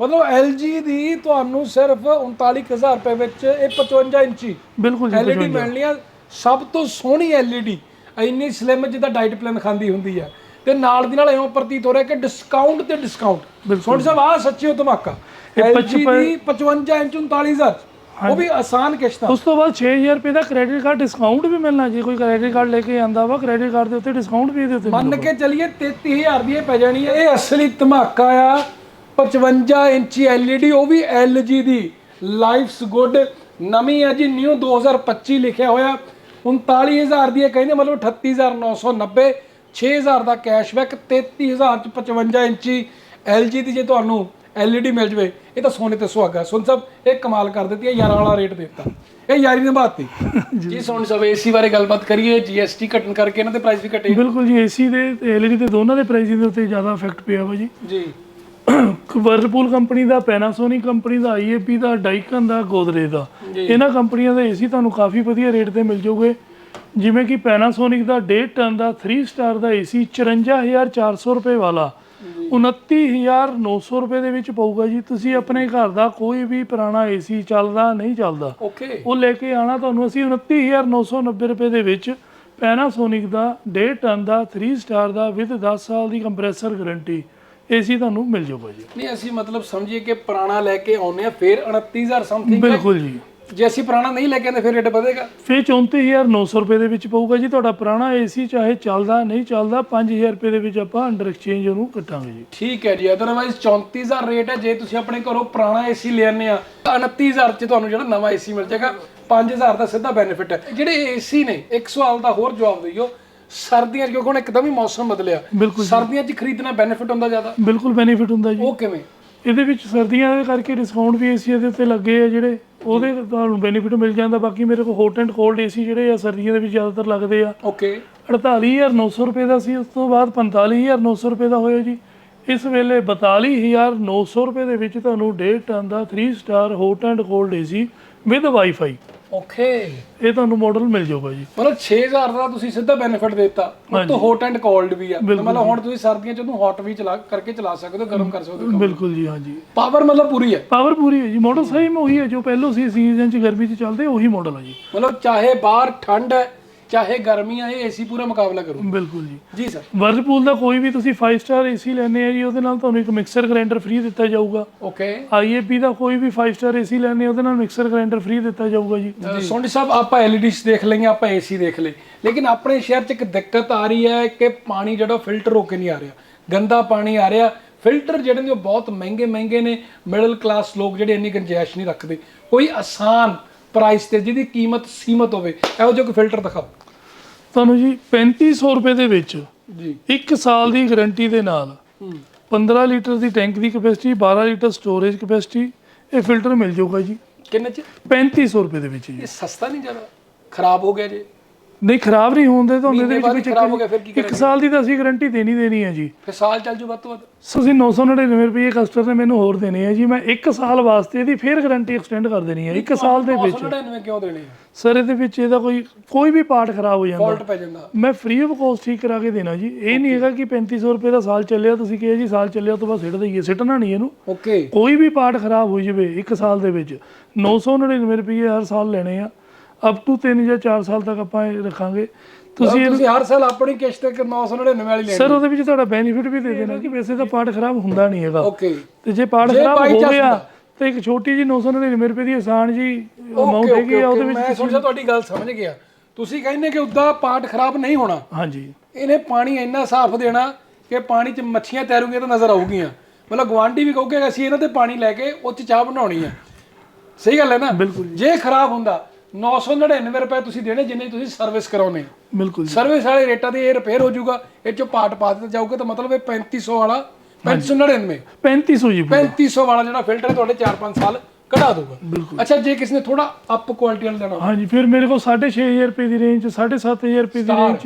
ਮਤਲਬ LG ਦੀ ਤੁਹਾਨੂੰ ਸਿਰਫ 39000 ਰੁਪਏ ਵਿੱਚ ਇਹ 55 ਇੰਚੀ
ਬਿਲਕੁਲ ਜੀ
LED ਮਿਲਣੀ ਆ ਸਭ ਤੋਂ ਸੋਹਣੀ LED ਇੰਨੀ ਸਲਿਮ ਜਿੱਦਾਂ ਡਾਈਟ ਪਲਾਨ ਖਾਂਦੀ ਹੁੰਦੀ ਆ। ਤੇ ਨਾਲ ਦੀ ਨਾਲ ਇਉਂ ਪ੍ਰਤੀਤ ਹੋ ਰਿਹਾ ਕਿ ਡਿਸਕਾਊਂਟ ਤੇ ਡਿਸਕਾਊਂਟ ਸੋਹਣ ਸਾਹਿਬ ਆ ਸੱਚੀ ਉਹ ਧਮਾਕਾ। LG ਦੀ 55 ਇੰਚ 39000 ਉਹ ਵੀ ਆਸਾਨ ਕਿਸ਼ਤਾਂ
ਉਸ ਤੋਂ ਬਾਅਦ 6000 ਰੁਪਏ ਦਾ ਕ੍ਰੈਡਿਟ ਕਾਰਡ ਡਿਸਕਾਊਂਟ ਵੀ ਮਿਲਣਾ ਜੇ। ਕੋਈ ਕ੍ਰੈਡਿਟ ਕਾਰਡ ਲੈ ਕੇ ਆਂਦਾ ਵਾ ਕ੍ਰੈਡਿਟ ਕਾਰਡ ਦੇ ਉੱਤੇ ਡਿਸਕਾਊਂਟ ਵੀ ਇਹਦੇ ਉੱਤੇ
ਮੰਨ ਕੇ ਚੱਲੀਏ 33000 ਦੀ ਇਹ ਪੈ ਜਾਣੀ ਹੈ ਇਹ ਅਸਲੀ ਧਮਾਕਾ ਆ। 55 ਇੰਚੀ LED ਉਹ ਵੀ LG ਦੀ। ਲਾਈਫਸ ਗੁੱਡ ਨਵੀਂ ਹੈ ਜੀ ਨਿਊ 2025 ਲਿਖਿਆ ਹੋਇਆ। 39000 ਦੀ ਇਹ ਕਹਿੰਦੇ ਮਤਲਬ 38990 6000 ਦਾ ਕੈਸ਼ਬੈਕ 33000 ਚ 55 ਇੰਚੀ LG ਦੀ ਜੇ ਤੁਹਾਨੂੰ LED ਮਿਲ ਜਵੇ ਇਹ ਤਾਂ ਸੋਨੇ ਤੇ ਸੁਹਾਗਾ। ਸੁਣ ਸਾਹਿਬ ਇਹ ਕਮਾਲ ਕਰ ਦਿੱਤੀ ਹੈ ਯਾਰਾਂ ਵਾਲਾ ਰੇਟ ਦੇ ਦਿੱਤਾ। ਇਹ ਯਾਰੀ ਨਿਭਾਤੀ ਜੀ। ਸੋਨ ਸਾਹਿਬ ਏਸੀ ਬਾਰੇ ਗੱਲਬਾਤ ਕਰੀਏ GST ਘਟਣ ਕਰਕੇ ਇਹਨਾਂ ਦੇ ਪ੍ਰਾਈਸ ਵੀ ਘਟੇ।
ਬਿਲਕੁਲ ਜੀ ਏਸੀ ਦੇ ਤੇ LED ਦੇ ਦੋਨਾਂ ਦੇ ਪ੍ਰਾਈਸਿੰਗ ਦੇ ਉੱਤੇ ਜ਼ਿਆਦਾ ਇਫੈਕਟ ਪਿਆ ਵਾ ਜੀ।
ਜੀ।
ਵਰਲਪੂਲ ਕੰਪਨੀ ਦਾ ਪੈਨਾਸੋਨਿਕ ਕੰਪਨੀ ਦਾ IAP ਦਾ ਡਾਈਕਨ ਦਾ ਗੋਦਰੇਜ ਦਾ। ਇਹਨਾਂ ਕੰਪਨੀਆਂ ਦੇ ਏਸੀ ਤੁਹਾਨੂੰ ਕਾਫੀ ਵਧੀਆ ਰੇਟ ਤੇ ਮਿਲ ਜਾਊਗੇ ਜਿਵੇਂ ਕਿ ਪੈਨਾਸੋਨਿਕ ਦਾ 1.5 ਟਨ ਦਾ 3 ਸਟਾਰ ਦਾ ਏਸੀ 54400 ਰੁਪਏ ਵਾਲਾ। 29900 ਰੁਪਏ ਦੇ ਵਿੱਚ ਪਊਗਾ ਜੀ। ਤੁਸੀਂ ਆਪਣੇ ਘਰ ਦਾ ਕੋਈ ਵੀ ਪੁਰਾਣਾ ਏਸੀ ਚੱਲਦਾ ਨਹੀਂ ਚੱਲਦਾ।
ਓਕੇ
ਉਹ ਲੈ ਕੇ ਆਣਾ ਤੁਹਾਨੂੰ ਅਸੀਂ 29990 ਰੁਪਏ ਦੇ ਵਿੱਚ ਪੈਨਾਸੋਨਿਕ ਦਾ 1.5 ਟਨ ਦਾ 3 ਸਟਾਰ ਦਾ ਵਿਦ 10 ਸਾਲ ਦੀ ਕੰਪਰੈਸਰ ਗਾਰੰਟੀ ਏਸੀ ਤੁਹਾਨੂੰ ਮਿਲ ਜਾਊਗਾ ਜੀ।
ਨਹੀਂ ਅਸੀਂ ਮਤਲਬ ਸਮਝੀਏ ਕਿ ਪੁਰਾਣਾ ਲੈ ਕੇ ਆਉਨੇ ਆ ਫਿਰ 29000 ਸਮਥਿੰਗ
ਬਿਲਕੁਲ ਜੀ।
ਜੇ ਅਸੀਂ ਪੁਰਾਣਾ ਨਹੀਂ ਲੈ ਕੇ ਆਉਂਦੇ ਫਿਰ ਰੇਟ ਵਧੇਗਾ।
ਫਿਰ 34900 ਰੁਪਏ ਦੇ ਵਿੱਚ ਪਊਗਾ ਜੀ। ਤੁਹਾਡਾ ਪੁਰਾਣਾ ਏਸੀ ਚਾਹੇ ਚੱਲਦਾ ਨਹੀਂ ਚੱਲਦਾ 5000 ਰੁਪਏ ਦੇ ਵਿੱਚ ਆਪਾਂ ਅੰਡਰ ਐਕਸਚੇਂਜ ਉਹਨੂੰ ਕੱਟਾਂਗੇ ਜੀ।
ਠੀਕ ਹੈ ਜੀ ਅਦਰਵਾਈਜ਼ 34000 ਰੇਟ ਹੈ। ਜੇ ਤੁਸੀਂ ਆਪਣੇ ਘਰੋਂ ਪੁਰਾਣਾ ਏਸੀ ਲੈਣੇ ਆ ਤਾਂ 29000 ਚ ਤੁਹਾਨੂੰ ਜਿਹੜਾ ਨਵਾਂ ਏਸੀ ਮਿਲ ਜਾਏਗਾ। 5000 ਦਾ ਸਿੱਧਾ ਬੈਨੀਫਿਟ ਹੈ। ਜਿਹੜੇ ਏਸੀ ਨੇ ਇੱਕ ਸਵਾਲ ਦਾ ਹੋਰ ਜਵਾਬ ਦਿਓ। ਸਰਦੀਆਂ 'ਚ ਕਿਉਂਕਿ ਹੁਣ ਇੱਕਦਮ ਹੀ ਮੌਸਮ ਬਦਲਿਆ। ਸਰਦੀਆਂ 'ਚ ਖਰੀਦਣਾ ਬੈਨੀਫਿਟ ਹੁੰਦਾ ਜ਼ਿਆਦਾ।
ਬਿਲਕੁਲ ਬੈਨੀਫਿਟ ਹੁੰਦਾ ਜੀ।
ਉਹ ਕਿਵੇਂ?
ਇਹਦੇ ਵਿੱਚ ਸਰਦੀਆਂ ਦੇ ਕਰਕੇ ਡਿਸਕਾਊਂਟ ਵੀ ਏਸੀ ਦੇ ਉੱਤੇ ਲੱਗੇ ਆ ਜਿਹੜੇ। ਉਹਦੇ ਤੁਹਾਨੂੰ ਬੈਨੀਫਿਟ ਮਿਲ ਜਾਂਦਾ ਬਾਕੀ ਮੇਰੇ ਕੋਲ ਹੌਟ ਐਂਡ ਕੋਲਡ ਏਸੀ ਜਿਹੜੇ ਆ ਸਰਦੀਆਂ ਦੇ ਵਿੱਚ ਜ਼ਿਆਦਾਤਰ ਲੱਗਦੇ ਆ।
ਓਕੇ
48900 ਰੁਪਏ ਦਾ ਸੀ ਉਸ ਤੋਂ ਬਾਅਦ 45900 ਰੁਪਏ ਦਾ ਹੋਇਆ ਜੀ। ਇਸ ਵੇਲੇ 42900 ਰੁਪਏ ਦੇ ਵਿੱਚ ਤੁਹਾਨੂੰ 1.5 ਟਨ ਦਾ 3 star hot and cold AC with wifi
okay.
ਇਹ ਤੁਹਾਨੂੰ ਮਾਡਲ ਮਿਲ ਜਾਊਗਾ ਜੀ।
ਮਤਲਬ 6000 ਦਾ ਤੁਸੀਂ ਸਿੱਧਾ ਬੈਨੀਫਿਟ ਦਿੱਤਾ। ਉਹ ਤੋਂ ਹੌਟ ਐਂਡ ਕੋਲਡ ਵੀ ਆ। ਮਤਲਬ ਹੁਣ ਤੁਸੀਂ ਸਰਦੀਆਂ ਚ ਉਹਨੂੰ ਹੌਟ ਵੀ ਚਲਾ ਕਰਕੇ ਚਲਾ ਸਕਦੇ ਹੋ ਗਰਮ ਕਰ ਸਕਦੇ ਹੋ।
ਬਿਲਕੁਲ ਜੀ ਹਾਂਜੀ।
ਪਾਵਰ ਮਤਲਬ ਪੂਰੀ ਹੈ।
ਪਾਵਰ ਪੂਰੀ ਹੈ ਜੀ। ਮਾਡਲ ਸਹੀ ਮੈਂ ਉਹੀ ਹੈ ਜੋ ਪਹਿਲੋਂ ਸੀ ਸੀਜ਼ਨ ਚ ਗਰਮੀ ਚ ਚੱਲਦੇ ਉਹੀ ਮਾਡਲ ਹੈ ਜੀ।
ਮਤਲਬ ਚਾਹੇ ਬਾਹਰ ਠੰਡ ਹੈ ਚਾਹੇ ਗਰਮੀ ਇਹ ਏਸੀ ਪੂਰਾ ਮੁਕਾਬਲਾ ਕਰੂ।
ਬਿਲਕੁਲ ਜੀ।
ਜੀ ਸਰ।
ਵਰਲਪੂਲ ਦਾ ਕੋਈ ਵੀ ਤੁਸੀਂ 5 ਸਟਾਰ ਏਸੀ ਲੈਣੇ ਆ ਜੀ ਉਹਦੇ ਨਾਲ ਤੁਹਾਨੂੰ ਇੱਕ ਮਿਕਸਰ ਗ੍ਰਾਈਂਡਰ ਫ੍ਰੀ ਦਿੱਤਾ ਜਾਊਗਾ।
ਓਕੇ
ਆਈਏਪੀ ਦਾ ਕੋਈ ਵੀ 5 ਸਟਾਰ ਏਸੀ ਲੈਣੇ ਉਹਦੇ ਨਾਲ ਮਿਕਸਰ ਗ੍ਰਾਈਂਡਰ ਫ੍ਰੀ ਦਿੱਤਾ ਜਾਊਗਾ ਜੀ।
ਸੋਨੀ ਸਾਹਿਬ ਆਪਾਂ ਐਲਈਡੀਸ ਦੇਖ ਲਈਆਂ ਆਪਾਂ ਏਸੀ ਦੇਖ ਲਏ। ਲੇਕਿਨ ਆਪਣੇ ਸ਼ਹਿਰ 'ਚ ਇੱਕ ਦਿੱਕਤ ਆ ਰਹੀ ਹੈ ਕਿ ਪਾਣੀ ਜਿਹੜਾ ਫਿਲਟਰ ਹੋ ਕੇ ਨਹੀਂ ਆ ਰਿਹਾ। ਗੰਦਾ ਪਾਣੀ ਆ ਰਿਹਾ। ਫਿਲਟਰ ਜਿਹੜੇ ਨੇ ਉਹ ਬਹੁਤ ਮਹਿੰਗੇ ਮਹਿੰਗੇ ਨੇ। ਮਿਡਲ ਕਲਾਸ ਲੋਕ ਜਿਹੜੇ ਇੰਨੀ ਗੁੰਜਾਇਸ਼ ਨਹੀਂ ਰੱਖਦੇ। ਕੋਈ ਆਸਾਨ ਪ੍ਰਾਈਸ ਤੇ ਜਿਹਦੀ ਕੀਮਤ ਸੀਮਤ ਹੋਵੇ ਇਹੋ ਜਿਹਾ ਕੋਈ ਫਿਲਟਰ ਦਿਖਾਓ।
ਤੁਹਾਨੂੰ ਜੀ 3500 ਰੁਪਏ ਦੇ ਵਿੱਚ
ਜੀ।
1 ਸਾਲ ਦੀ ਗਾਰੰਟੀ ਦੇ ਨਾਲ 15 ਲੀਟਰ ਦੀ ਟੈਂਕ ਦੀ ਕਪੈਸਿਟੀ 12 ਲੀਟਰ ਸਟੋਰੇਜ ਕਪੈਸਿਟੀ ਇਹ ਫਿਲਟਰ ਮਿਲ ਜਾਊਗਾ ਜੀ।
ਕਿੰਨੇ 'ਚ?
3500 ਰੁਪਏ ਦੇ ਵਿੱਚ ਜੀ।
ਇਹ ਸਸਤਾ ਨਹੀਂ ਜ਼ਿਆਦਾ? ਖਰਾਬ ਹੋ ਗਿਆ ਜੀ।
ਨਹੀਂ ਖਰਾਬ ਨਹੀਂ ਹੁੰਦੇ
ਮਹੀਨੇ ਬਾਅਦ ਹੀ
ਵਿੱਚ
ਖਰਾਬ ਹੋ ਗਿਆ ਫਿਰ ਕੀ
ਇੱਕ ਸਾਲ ਦੀ ਤਾਂ ਅਸੀਂ ਗਾਰੰਟੀ ਦੇਣੀ ਦੇਣੀ ਹੈ ਜੀ।
ਫਿਰ ਸਾਲ ਚੱਲ ਜੂ ਵੱਧ ਤੋਂ ਵੱਧ?
ਤੁਸੀਂ 999 ਰੁਪਏ ਕਸਟਮਰ ਨੇ ਮੈਨੂੰ ਹੋਰ ਦੇਣੇ ਆ ਜੀ। ਮੈਂ 1 ਸਾਲ ਵਾਸਤੇ ਇਹਦੀ ਫੇਰ ਗਾਰੰਟੀ ਐਕਸਟੈਂਡ ਕਰ ਦੇਣੀ ਹੈ 1 ਸਾਲ ਦੇ ਵਿੱਚ।
999 ਕਿਉਂ ਦੇਣੇ ਆ
ਸਰ ਇਹਦੇ ਵਿੱਚ ਇਹਦਾ ਕੋਈ ਕੋਈ ਵੀ ਪਾਰਟ ਖਰਾਬ ਹੋ ਜਾਂਦਾ।
ਫਾਲਟ ਪੈ ਜਾਂਦਾ।
ਮੈਂ ਫ੍ਰੀ ਆਫ ਕਾਸਟ ਠੀਕ ਕਰਾ ਕੇ ਦੇਣਾ ਜੀ। ਇਹ ਨਹੀਂ ਹੈਗਾ ਕਿ 3500 ਰੁਪਏ ਦਾ ਸਾਲ ਚੱਲਿਆ ਤੁਸੀਂ ਕਿਹਾ ਜੀ ਸਾਲ ਚੱਲਿਆ ਤੋਂ ਬਾਅਦ ਸਿੱਟ ਦਈਏ। ਸਿੱਟਣਾ ਨਹੀਂ ਇਹਨੂੰ।
ਓਕੇ
ਕੋਈ ਵੀ ਪਾਰਟ ਖਰਾਬ ਹੋ ਜਾਵੇ 1 ਸਾਲ ਦੇ ਵਿੱਚ 999 ਰੁਪਏ ਹਰ ਸਾਲ ਲੈਣੇ ਆ। ਅਪ ਟੂ 3 ਜਾਂ 4 ਸਾਲ ਤੱਕ ਆਪਾਂ ਇਹ ਰੱਖਾਂਗੇ। ਤੁਸੀਂ
ਤੁਸੀਂ ਹਰ ਸਾਲ ਆਪਣੀ ਕਿਸ਼ਤ ਇੱਕ 999 ਵਾਲੀ ਲੈਣੀ।
ਸਰ ਉਹਦੇ ਵਿੱਚ ਤੁਹਾਡਾ ਬੈਨੀਫਿਟ ਵੀ ਦੇ ਦੇਣਾ ਕਿ ਵੈਸੇ ਤਾਂ ਪਾਰਟ ਖਰਾਬ ਹੁੰਦਾ ਨਹੀਂ ਹੈਗਾ।
ਓਕੇ
ਤੇ ਜੇ ਪਾਰਟ
ਜੇ
ਖਰਾਬ ਹੋ ਗਿਆ। ਤੇ ਇੱਕ ਛੋਟੀ ਜੀ 999 ਰੁਪਏ ਦੀ ਆਸਾਨ ਜੀ ਅਮਾਉਂਟ ਹੈਗੀ ਆ ਉਹਦੇ
ਮੈਂ
ਵਿੱਚ
ਸੋਚਿਆ ਤੁਹਾਡੀ ਗੱਲ ਸਮਝ ਗਿਆ। ਤੁਸੀਂ ਕਹਿੰਦੇ ਕਿ ਉਦਾਂ ਪਾਰਟ ਖਰਾਬ ਨਹੀਂ ਹੋਣਾ।
ਹਾਂਜੀ।
ਇਹਨੇ ਪਾਣੀ ਇੰਨਾ ਸਾਫ਼ ਦੇਣਾ ਕਿ ਪਾਣੀ 'ਚ ਮੱਛੀਆਂ ਤੈਰੂਗੀਆਂ ਤਾਂ ਨਜ਼ਰ ਆਊਗੀਆਂ। ਮਤਲਬ ਗਵਾਂਢੀ ਵੀ ਕਹੋਗੇ ਕਿ ਅਸੀਂ ਇਹਨਾਂ ਤੇ ਪਾਣੀ ਲੈ ਕੇ ਉਹ 'ਚ ਚਾਹ ਬਣਾਉਣੀ ਆ। ਸਹੀ ਗੱਲ ਹੈ ਨਾ? ਜੇ ਖਰਾਬ ਹੁੰਦਾ 999 ਰੁਪਏ ਤੁਸੀਂ ਦੇਣੇ ਜਿੰਨੇ ਤੁਸੀਂ ਸਰਵਿਸ ਕਰਾਉਨੇ
ਬਿਲਕੁਲ ਜੀ।
ਸਰਵਿਸ ਵਾਲੇ ਰੇਟਾਂ ਤੇ ਇਹ ਰਿਪੇਅਰ ਹੋ ਜਾਊਗਾ ਇਹ 'ਚੋਂ ਪਾਰਟ ਪਾ ਦਿੱਤਾ ਜਾਊਗਾ ਤਾਂ ਮਤਲਬ ਇਹ 3500 ਵਾਲਾ 599
3500 ਜੀ
3500 ਵਾਲਾ ਜਿਹੜਾ ਫਿਲਟਰ ਹੈ ਤੁਹਾਡੇ 4-5 ਸਾਲ ਕਢਾ ਦੂਗਾ ਅੱਛਾ ਜੇ ਕਿਸੇ ਨੇ ਥੋੜਾ ਅਪ ਕੁਆਲਿਟੀ ਵਾਲਾ ਲੈਣਾ
ਹਾਂਜੀ ਫਿਰ ਮੇਰੇ ਕੋਲ 6500 ਰੁਪਏ ਦੀ ਰੇਂਜ 'ਚ 7500 ਰੁਪਏ ਦੀ ਰੇਂਜ